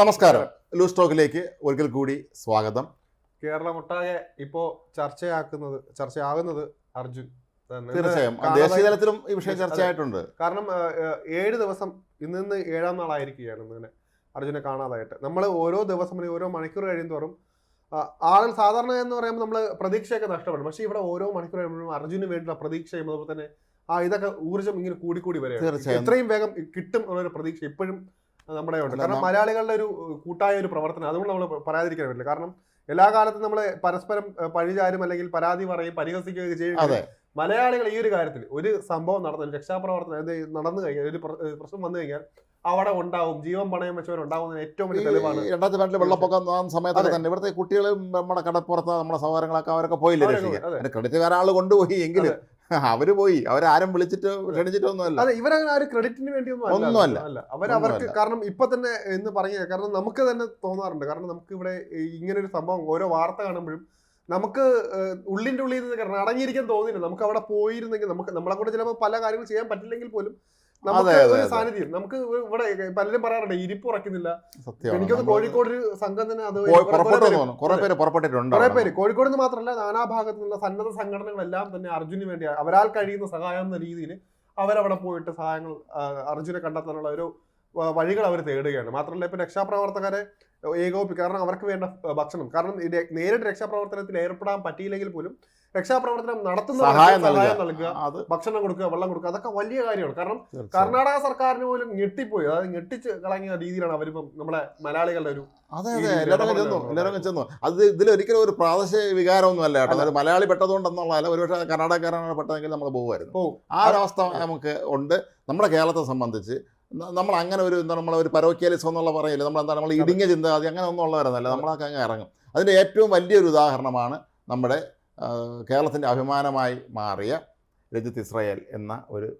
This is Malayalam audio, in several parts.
നമസ്കാരം. ലൂസ് ടോക്കിലേക്ക് ഒരിക്കൽ കൂടി സ്വാഗതം. കേരളം ഒട്ടാകെ ഇപ്പോ ചർച്ചയാക്കുന്നത് ചർച്ചയാകുന്നത് അർജുൻ. തീർച്ചയായും. ദേശീയ തലത്തിലും ഈ വിഷയം ചർച്ചയായിട്ടുണ്ട്. കാരണം ഏഴ് ദിവസം ഇന്ന് ഇന്ന് ഏഴാം നാളായിരിക്കുകയാണ് ഇങ്ങനെ അർജുനെ കാണാതായിട്ട്. നമ്മൾ ഓരോ ദിവസം അല്ലെങ്കിൽ ഓരോ മണിക്കൂർ കഴിയുമോറും ആളുകൾ സാധാരണ എന്ന് പറയുമ്പോൾ നമ്മൾ പ്രതീക്ഷയൊക്കെ നഷ്ടപ്പെടും. പക്ഷേ ഇവിടെ ഓരോ മണിക്കൂർ കഴിയുമ്പോഴും അർജുന് വേണ്ടിയുള്ള പ്രതീക്ഷയും അതുപോലെ തന്നെ ആ ഇതൊക്കെ ഊർജം ഇങ്ങനെ കൂടിക്കൂടി വരെ തീർച്ചയായും. എത്രയും വേഗം കിട്ടും എന്നുള്ളൊരു പ്രതീക്ഷ ഇപ്പോഴും നമ്മുടെ ഉണ്ട് കാരണം മലയാളികളുടെ ഒരു കൂട്ടായ ഒരു പ്രവർത്തനം. അതുകൊണ്ട് നമ്മൾ പറയാതിരിക്കാൻ പറ്റില്ല. കാരണം എല്ലാ കാലത്തും നമ്മൾ പരസ്പരം പഴിചാരും അല്ലെങ്കിൽ പരാതി പറയും പരിഹസിക്കുകയും ചെയ്യും. മലയാളികൾ ഈ ഒരു കാര്യത്തിൽ ഒരു സംഭവം നടന്നു ഒരു രക്ഷാപ്രവർത്തനം നടന്നു കഴിഞ്ഞാൽ ഒരു പ്രശ്നം വന്നു കഴിഞ്ഞാൽ അവിടെ ഉണ്ടാവും. ജീവൻ പണയം വെച്ചവരുണ്ടാവുന്ന ഏറ്റവും വലിയ തെളിവാണ്. രണ്ടാമത്തെ പതിനെട്ടിലെ വെള്ളപ്പൊക്കം ആ സമയത്തൊക്കെ തന്നെ. ഇവിടുത്തെ കുട്ടികളും നമ്മുടെ കടപ്പുറത്ത് നമ്മുടെ സഹോദരങ്ങളൊക്കെ അവരൊക്കെ പോയില്ലേ രക്ഷിക്കാൻ. ക്രെഡിറ്റ് വേറെ ആൾ കൊണ്ടുപോയി എങ്കിലും അവർ പോയി. അവരാരും വിളിച്ചിട്ട് ക്ഷണിച്ചിട്ടൊന്നുമല്ല. അതെ ഇവരങ്ങനെ ഒരു ക്രെഡിറ്റിന് അല്ല. ഒന്നുമല്ല. അവരവർക്ക് കാരണം ഇപ്പൊ തന്നെ എന്ന് പറഞ്ഞ കാരണം നമുക്ക് തന്നെ തോന്നാറുണ്ട്. കാരണം നമുക്ക് ഇവിടെ ഇങ്ങനെ ഒരു സംഭവം ഓരോ വാർത്ത കാണുമ്പോഴും നമുക്ക് ഉള്ളിന്റെ ഉള്ളിൽ നിന്ന് കാരണം അടങ്ങിയിരിക്കാൻ തോന്നിയില്ല. നമുക്ക് അവിടെ പോയിരുന്നെങ്കിൽ നമുക്ക് നമ്മളെ കൂടെ ചിലപ്പോൾ പല കാര്യങ്ങൾ ചെയ്യാൻ പറ്റില്ലെങ്കിൽ പോലും നമുക്ക് ഒരു സാന്നിധ്യം. നമുക്ക് ഇവിടെ പലരും പറയാറുണ്ട് ഇരിപ്പുറക്കുന്നില്ല സത്യമാണ്. എനിക്കൊന്ന് കോഴിക്കോട് ഒരു സംഘം തന്നെ അത് കുറെ പേര് കോഴിക്കോട് നിന്ന് മാത്രമല്ല നാനാഭാഗത്തു നിന്നുള്ള സന്നദ്ധ സംഘടനകളെല്ലാം തന്നെ അർജുന് വേണ്ടി അവരാൽ കഴിയുന്ന സഹായം എന്ന രീതിയിൽ അവരവിടെ പോയിട്ട് സഹായങ്ങൾ അർജുനെ കണ്ടെത്താനുള്ള ഒരു വഴികൾ അവർ തേടുകയാണ്. മാത്രമല്ല ഇപ്പൊ രക്ഷാപ്രവർത്തകരെ ഏകോപിപ്പിക്കും കാരണം അവർക്ക് വേണ്ട ഭക്ഷണം. കാരണം നേരിട്ട് രക്ഷാപ്രവർത്തനത്തിൽ ഏർപ്പെടാൻ പറ്റിയില്ലെങ്കിൽ പോലും രക്ഷാപ്രവർത്തനം നടത്തുന്ന സഹായം നൽകുക. ഭക്ഷണം കൊടുക്കുക വെള്ളം കൊടുക്കുക അതൊക്കെ വലിയ കാര്യമാണ്. കാരണം കർണാടക സർക്കാരിന് പോലും ഞെട്ടിപ്പോയി. അതായത് ഞെട്ടിച്ച് കളങ്ങിയ രീതിയിലാണ് അവരിപ്പം നമ്മളെ മലയാളികളുടെ ഒരു അതെ അതെ. എല്ലാവരും ചെന്നു. എല്ലാവരും ചെന്നു. അത് ഇതിലൊരിക്കലും ഒരു പ്രാദേശിക വികാരമൊന്നും അല്ല കേട്ടോ. അതായത് ഒരു മലയാളി പെട്ടതുകൊണ്ടെന്നുള്ളതല്ല ഒരുപക്ഷെ കർണാടകക്കാരാണ് പെട്ടതെങ്കിൽ നമ്മൾ പോകുമായിരുന്നു ആ ഒരു അവസ്ഥ നമുക്ക് ഉണ്ട്. നമ്മുടെ കേരളത്തെ സംബന്ധിച്ച് നമ്മൾ അങ്ങനെ ഒരു എന്താ നമ്മൾ ഒരു പരോക്കിയാലിസം എന്നുള്ള പറയില്ല? നമ്മൾ എന്താ നമ്മൾ ഇടുങ്ങിയ ചിന്താഗതി അങ്ങനെ ഒന്നും ഉള്ളവരെന്നല്ല നമ്മളൊക്കെ അങ്ങ് ഇറങ്ങും. അതിന്റെ ഏറ്റവും വലിയൊരു ഉദാഹരണമാണ് നമ്മുടെ കേരളത്തിന്റെ അഭിമാനമായി മാറിയ രജിത് ഇസ്രയേൽ എന്ന ഒരു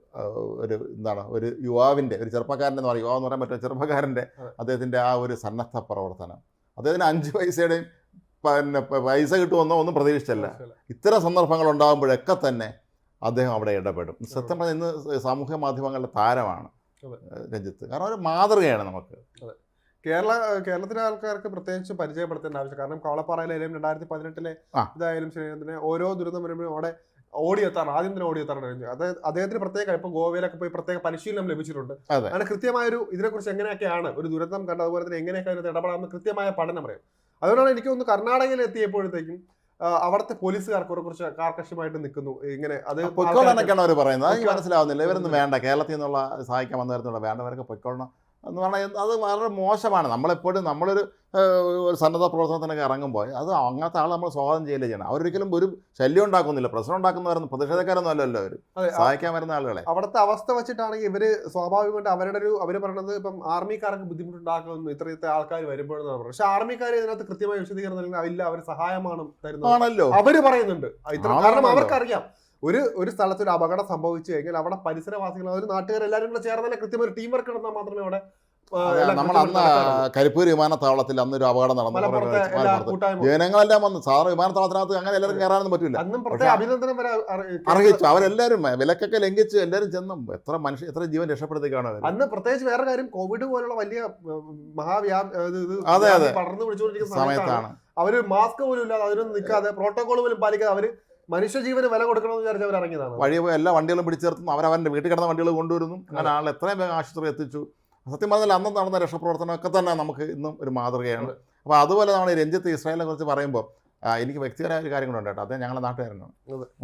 ഒരു എന്താണ് ഒരു യുവാവിന്റെ ഒരു ചെറുപ്പക്കാരന്റെ എന്ന് പറയും. യുവാവ് എന്ന് പറയാൻ പറ്റുന്ന ചെറുപ്പക്കാരന്റെ. അദ്ദേഹത്തിന്റെ ആ ഒരു സന്നദ്ധ പ്രവർത്തനം. അദ്ദേഹത്തിന് അഞ്ച് പൈസയുടെയും പിന്നെ പൈസ കിട്ടുമെന്നോ ഒന്നും പ്രതീക്ഷിച്ചല്ല. ഇത്തരം സന്ദർഭങ്ങൾ ഉണ്ടാകുമ്പോഴൊക്കെ തന്നെ അദ്ദേഹം അവിടെ ഇടപെടും. സത്യം പറഞ്ഞാൽ ഇന്ന് സാമൂഹ്യ മാധ്യമങ്ങളുടെ താരമാണ്. രഞ്ജിത്ത് കാരണം ഒരു മാതൃകയാണ് നമുക്ക്. കേരള കേരളത്തിലെ ആൾക്കാർക്ക് പ്രത്യേകിച്ച് പരിചയപ്പെടുത്തേണ്ട ആവശ്യം കാരണം കവളപ്പാറയിലായാലും രണ്ടായിരത്തി പതിനെട്ടിലെ. ഇതായാലും ശരി തന്നെ ഓരോ ദുരന്തം വരുമ്പോഴും അവിടെ ഓടിയെത്താണ് ആദ്യം തന്നെ ഓടിയെത്താണ് രഞ്ജിത്ത് അത് അദ്ദേഹത്തിന് പ്രത്യേക ഇപ്പൊ ഗോവയിലൊക്കെ പോയി പ്രത്യേക പരിശീലനം ലഭിച്ചിട്ടുണ്ട്. അതെ. കൃത്യമായ ഒരു ഇതിനെക്കുറിച്ച് എങ്ങനെയൊക്കെയാണ് ഒരു ദുരന്തം കണ്ട അതുപോലെ തന്നെ എങ്ങനെയൊക്കെ അതിനകത്ത് ഇടപെടാമെന്ന് കൃത്യമായ പഠനം പറയും അതുകൊണ്ടാണ് എനിക്ക് ഒന്ന് കർണാടകയിൽ എത്തിയപ്പോഴത്തേക്കും അവിടുത്തെ പോലീസുകാർക്ക് കുറച്ച് കാർക്കശമായിട്ട് നിൽക്കുന്നു. ഇങ്ങനെ അത് പൊയ്ക്കോളെന്നൊക്കെയാണ് അവർ പറയുന്നത്. എനിക്ക്. മനസ്സിലാവുന്നില്ല. ഇവരൊന്നും വേണ്ട. കേരളത്തിൽ നിന്നുള്ള സഹായിക്കാൻ വന്നവരുന്നുള്ള വേണ്ടവരൊക്കെ പൊയ്ക്കോളണം. എന്ന് പറഞ്ഞാൽ അത് വളരെ മോശമാണ്. നമ്മളെപ്പോഴും നമ്മളൊരു ഒരു സന്നദ്ധ പ്രവർത്തനത്തിനൊക്കെ ഇറങ്ങുമ്പോൾ അത് അങ്ങനത്തെ ആൾ നമ്മൾ സ്വാഗതം ചെയ്യില്ല ചെയ്യണം. അവരൊരിക്കലും ഒരു ശല്യം ഉണ്ടാക്കുന്നില്ല. പ്രശ്നം ഉണ്ടാക്കുന്നവരൊന്നും പ്രതിഷേധക്കാരൊന്നും അല്ലല്ലോ അവർ സഹായിക്കാൻ വരുന്ന ആളുകളെ. അവിടുത്തെ അവസ്ഥ വെച്ചിട്ടാണെങ്കിൽ ഇവർ സ്വാഭാവികമായിട്ട് അവരുടെ ഒരു അവർ പറയുന്നത് ഇപ്പം ആർമിക്കാർക്ക് ബുദ്ധിമുട്ടുണ്ടാക്കുന്നു ഇത്രയത്തെ ആൾക്കാർ വരുമ്പോഴെന്ന് പറഞ്ഞു പക്ഷെ ആർമിക്കാർ ഇതിനകത്ത് കൃത്യമായി വിശദീകരണം ഇല്ല അവർ സഹായമാണ് തരുന്നത്. ആണല്ലോ. അവർ പറയുന്നുണ്ട്. കാരണം. അവർക്കറിയാം. ഒരു ഒരു സ്ഥലത്ത് ഒരു അപകടം സംഭവിച്ചു കഴിഞ്ഞാൽ അവിടെ പരിസരവാസികൾ ഒരു നാട്ടുകാരെല്ലാവരും കൂടെ ചേർന്ന് തന്നെ കൃത്യം ഒരു ടീം വർക്ക് നടന്നാൽ മാത്രമേ അവിടെ നമ്മൾ അന്ന്. കരിപ്പൂർ വിമാനത്താവളത്തിൽ അന്ന് ഒരു അപകടം നടന്നു. ജനങ്ങളെല്ലാം വന്ന് സാറ് വിമാനത്താവളത്തിനകത്ത് അങ്ങനെ എല്ലാവരും കയറാനൊന്നും പറ്റില്ല അറിയിച്ചു. അവരെല്ലാവരും വിലക്കൊക്കെ ലംഘിച്ച് എല്ലാവരും ചെന്നും. എത്ര മനുഷ്യ എത്ര ജീവൻ രക്ഷപ്പെടുത്തിക്കാണ് അവർ അന്ന് പ്രത്യേകിച്ച് വേറെ കാര്യം കോവിഡ് പോലുള്ള വലിയ മഹാവ്യാ ഇത് ഇത് അതെ, വ്യാധി അതെ. പടർന്നു പിടിച്ചുകൊണ്ടിരിക്കുന്ന സമയത്താണ്. അവർ മാസ്ക് പോലും ഇല്ലാതെ അതിനൊന്നും നിൽക്കാതെ പ്രോട്ടോകോൾ പോലും പാലിക്കാതെ അവർ മനുഷ്യജീവന് വില കൊടുക്കണമെന്ന് വിചാരിച്ച് അവർ ഇറങ്ങിയതാണ്. വഴി പോയി എല്ലാ വണ്ടികളും പിടിച്ചേർത്തുന്നു അവരവന്റെ വീട്ടിൽ കിടന്ന വണ്ടികൾ കൊണ്ടുവരുന്നു. അങ്ങനെ ആൾ എത്രയും വേഗം ആശുപത്രി എത്തിച്ചു. സത്യം പറഞ്ഞാൽ അന്ന് നടന്ന രക്ഷപ്രവർത്തനമൊക്കെ തന്നെ നമുക്ക് ഇന്നും ഒരു മാതൃകയാണ്. അപ്പോൾ അതുപോലെ നമ്മൾ രഞ്ജിത്ത് ഇസ്രായേലിനെ കുറിച്ച് പറയുമ്പോൾ എനിക്ക് വ്യക്തിപരമായ ഒരു കാര്യം കൂടെ ഉണ്ട് കേട്ടോ. അദ്ദേഹം ഞങ്ങളുടെ നാട്ടുകാരനാണ്.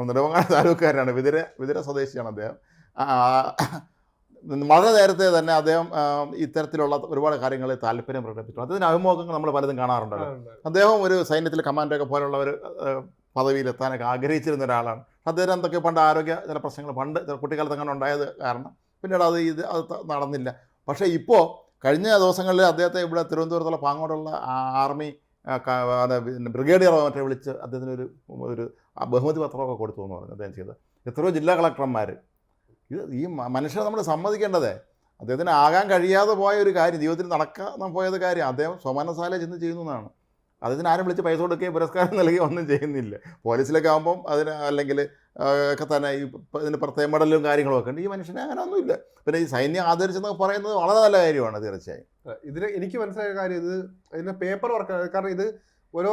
നെടുമങ്ങാട് താലൂക്കുകാരനാണ്. വിതിര വിതിര സ്വദേശിയാണ് അദ്ദേഹം. വളരെ നേരത്തെ തന്നെ അദ്ദേഹം ഇത്തരത്തിലുള്ള ഒരുപാട് കാര്യങ്ങളിൽ താല്പര്യം പ്രകടിപ്പിച്ചു. അതിന് അഭിമുഖങ്ങൾ നമ്മൾ പലതും കാണാറുണ്ടല്ലോ. അദ്ദേഹം ഒരു സൈന്യത്തിലെ കമാൻഡൊക്കെ പോലുള്ള ഒരു പദവിയിലെത്താനൊക്കെ ആഗ്രഹിച്ചിരുന്ന ഒരാളാണ്. അദ്ദേഹം എന്തൊക്കെ പണ്ട് ആരോഗ്യ ചില പ്രശ്നങ്ങൾ പണ്ട് കുട്ടിക്കാലത്ത് അങ്ങനെ ഉണ്ടായത് കാരണം പിന്നീട് അത് ഇത് അത് നടന്നില്ല. പക്ഷേ ഇപ്പോൾ കഴിഞ്ഞ ദിവസങ്ങളിൽ അദ്ദേഹത്തെ ഇവിടെ തിരുവനന്തപുരത്തുള്ള പാങ്ങോടുള്ള ആർമി ബ്രിഗേഡിയർ മറ്റേ വിളിച്ച് അദ്ദേഹത്തിന് ഒരു ഒരു ബഹുമതി പത്രമൊക്കെ കൊടുത്തു എന്ന് പറഞ്ഞു അദ്ദേഹം ചെയ്തത്. എത്രയോ ജില്ലാ കളക്ടർമാർ ഇത് ഈ മനുഷ്യരെ നമ്മൾ സമ്മതിക്കേണ്ടതേ. അദ്ദേഹത്തിന് ആകാൻ കഴിയാതെ പോയ ഒരു കാര്യം ജീവിതത്തിൽ നടക്കാൻ പോയത് കാര്യം അദ്ദേഹം സ്വമനസാലെ ചെന്ന് ചെയ്യുന്നതാണ് അതിന് ആരും വിളിച്ച് പൈസ കൊടുക്കുകയും പുരസ്കാരം നൽകുകയോ ഒന്നും ചെയ്യുന്നില്ല. പോലീസിലൊക്കെ ആകുമ്പം അതിന് അല്ലെങ്കിൽ ഒക്കെ തന്നെ ഈ ഇതിന് പ്രത്യേക മെഡലും കാര്യങ്ങളും ഒക്കെ ഉണ്ട്. ഈ മനുഷ്യനെ അങ്ങനെ ഒന്നുമില്ല പിന്നെ ഈ സൈന്യം ആദരിച്ചെന്ന് പറയുന്നത് വളരെ നല്ല കാര്യമാണ് തീർച്ചയായും. ഇതിന് എനിക്ക് മനസ്സിലായ കാര്യം ഇത് ഇതിന്റെ പേപ്പർ വർക്ക് കാരണം ഇത് ഓരോ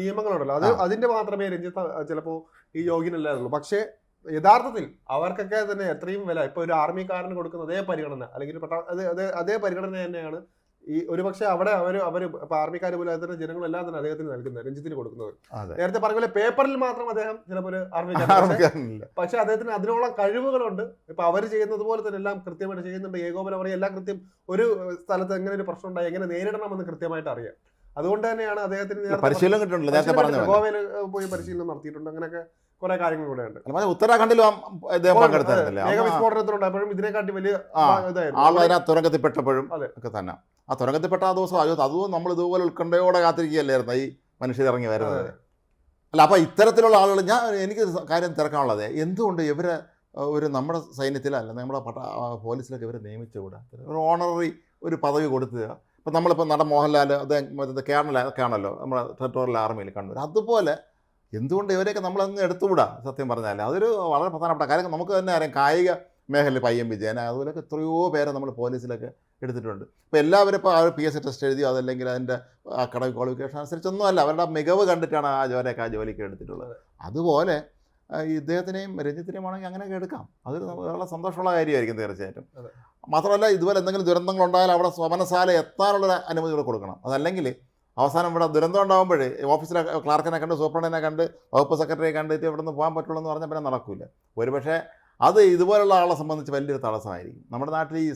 നിയമങ്ങളുണ്ടല്ലോ. അത് അതിന്റെ മാത്രമേ രഞ്ജിത്ത് ചിലപ്പോൾ ഈ യോഗ്യനല്ലാതുള്ളൂ പക്ഷേ യഥാർത്ഥത്തിൽ അവർക്കൊക്കെ തന്നെ എത്രയും വില. ഇപ്പൊ ഒരു ആർമിക്കാരന് കൊടുക്കുന്ന അതേ പരിഗണന അല്ലെങ്കിൽ അതേ അതേ പരിഗണന തന്നെയാണ് ഈ ഒരുപക്ഷെ അവിടെ അവർ അവർ ആർമിക്കാർ പോലെ തന്നെ ജനങ്ങളെല്ലാം തന്നെ അദ്ദേഹത്തിന് നൽകുന്നത് രഞ്ജിത്തിന് കൊടുക്കുന്നത്. നേരത്തെ പറഞ്ഞ പോലെ പേപ്പറിൽ മാത്രം അദ്ദേഹം ചിലപ്പോൾ ആർമിക്കാരൻ പക്ഷെ അദ്ദേഹത്തിന് അതിനോളം കഴിവുകളുണ്ട്. ഇപ്പൊ അവർ ചെയ്യുന്നത് പോലെ തന്നെ എല്ലാം കൃത്യമായിട്ട് ചെയ്യുന്നുണ്ട്. ഏകോപനം പറയും എല്ലാം കൃത്യം ഒരു സ്ഥലത്ത് എങ്ങനെ ഒരു പ്രശ്നം ഉണ്ടായി എങ്ങനെ നേരിടണമെന്ന് കൃത്യമായിട്ട് അറിയാം. അതുകൊണ്ട് തന്നെയാണ് അദ്ദേഹത്തിന് പരിശീലനം കിട്ടുന്നുണ്ട്. നേരത്തെ പറഞ്ഞ ഗോവയിൽ പോയി പരിശീലനം നടത്തിയിട്ടുണ്ട്. അങ്ങനെയൊക്കെ കുറെ കാര്യങ്ങൾ കൂടെ ഉണ്ട്. ഉത്തരാഖണ്ഡിലും പങ്കെടുത്തായിരുന്നില്ലേ? ആ- ഇതിനെക്കാട്ടി വലിയ ആൾ അതിനകത്ത് തുരങ്കത്തിൽപ്പെട്ടപ്പോഴും. ഒക്കെ തന്നെ. ആ തുരങ്കത്തിൽപ്പെട്ട ആ ദിവസം അയ്യോ അതും നമ്മൾ ഇതുപോലെ ഉത്കണ്ഠയോടെ കാത്തിരിക്കുകയല്ലായിരുന്നു ഈ മനുഷ്യർ ഇറങ്ങി വരുന്നത്? അല്ല അപ്പോൾ ഇത്തരത്തിലുള്ള ആളുകൾ ഞാൻ എനിക്ക് കാര്യം തിരക്കാനുള്ളത് എന്തുകൊണ്ട് ഇവരെ ഒരു നമ്മുടെ സൈന്യത്തിലല്ല നമ്മുടെ പട്ട പോലീസിലൊക്കെ ഇവരെ നിയമിച്ചുകൂടാ? ഒരു ഓണററി ഒരു പദവി കൊടുത്തുക ഇപ്പം നമ്മളിപ്പോൾ നടൻ മോഹൻലാൽ അദ്ദേഹം കേണൽ കേണല്ലോ നമ്മുടെ ടെറിട്ടോറിയൽ ആർമിയിൽ കണ്ടു. അതുപോലെ എന്തുകൊണ്ട് ഇവരെയൊക്കെ നമ്മളങ്ങ് എടുത്തുകൂടാ? സത്യം പറഞ്ഞാൽ അതൊരു വളരെ പ്രധാനപ്പെട്ട കാര്യം. നമുക്ക് തന്നെ അറിയാം കായിക മേഖലയിൽ പയ്യൻ വിജയൻ അതുപോലൊക്കെ എത്രയോ പേരെ നമ്മൾ പോലീസിലൊക്കെ എടുത്തിട്ടുണ്ട്. ഇപ്പോൾ എല്ലാവരും ഇപ്പോൾ ആ പി എസ് സി ടെസ്റ്റ് എഴുതിയോ അതല്ലെങ്കിൽ അതിന്റെ അക്കാഡമിക് ക്വാളിഫിക്കേഷൻ അനുസരിച്ചൊന്നും അല്ല അവരുടെ മികവ് കണ്ടിട്ടാണ് ആ ജോലിയൊക്കെ ആ ജോലിക്ക് എടുത്തിട്ടുള്ളത്. അതുപോലെ ഇദ്ദേഹത്തിനെയും രഞ്ജിത്തിനെയും ആണെങ്കിൽ അങ്ങനെയൊക്കെ എടുക്കാം. അതൊരു നമുക്ക് വളരെ സന്തോഷമുള്ള കാര്യമായിരിക്കും തീർച്ചയായിട്ടും. അതെ. മാത്രമല്ല ഇതുപോലെ എന്തെങ്കിലും ദുരന്തങ്ങൾ ഉണ്ടായാൽ അവിടെ സ്വമനശാല എത്താനുള്ള അനുമതികൾ കൊടുക്കണം. അതല്ലെങ്കിൽ അവസാനം ഇവിടെ ദുരന്തം ഉണ്ടാകുമ്പോഴേ ഓഫീസിലെ ക്ലാർക്കിനെ കണ്ട് സൂപ്രണ്ടിനെ കണ്ട് വകുപ്പ് സെക്രട്ടറിയെ കണ്ടിട്ട് ഇവിടെ നിന്ന് പോകാൻ പറ്റുള്ളൂ എന്ന് പറഞ്ഞാൽ പിന്നെ നടക്കില്ല ഒരുപക്ഷെ അത് ഇതുപോലുള്ള ആളെ സംബന്ധിച്ച് വലിയൊരു തടസ്സമായിരിക്കും. നമ്മുടെ നാട്ടിൽ ഈ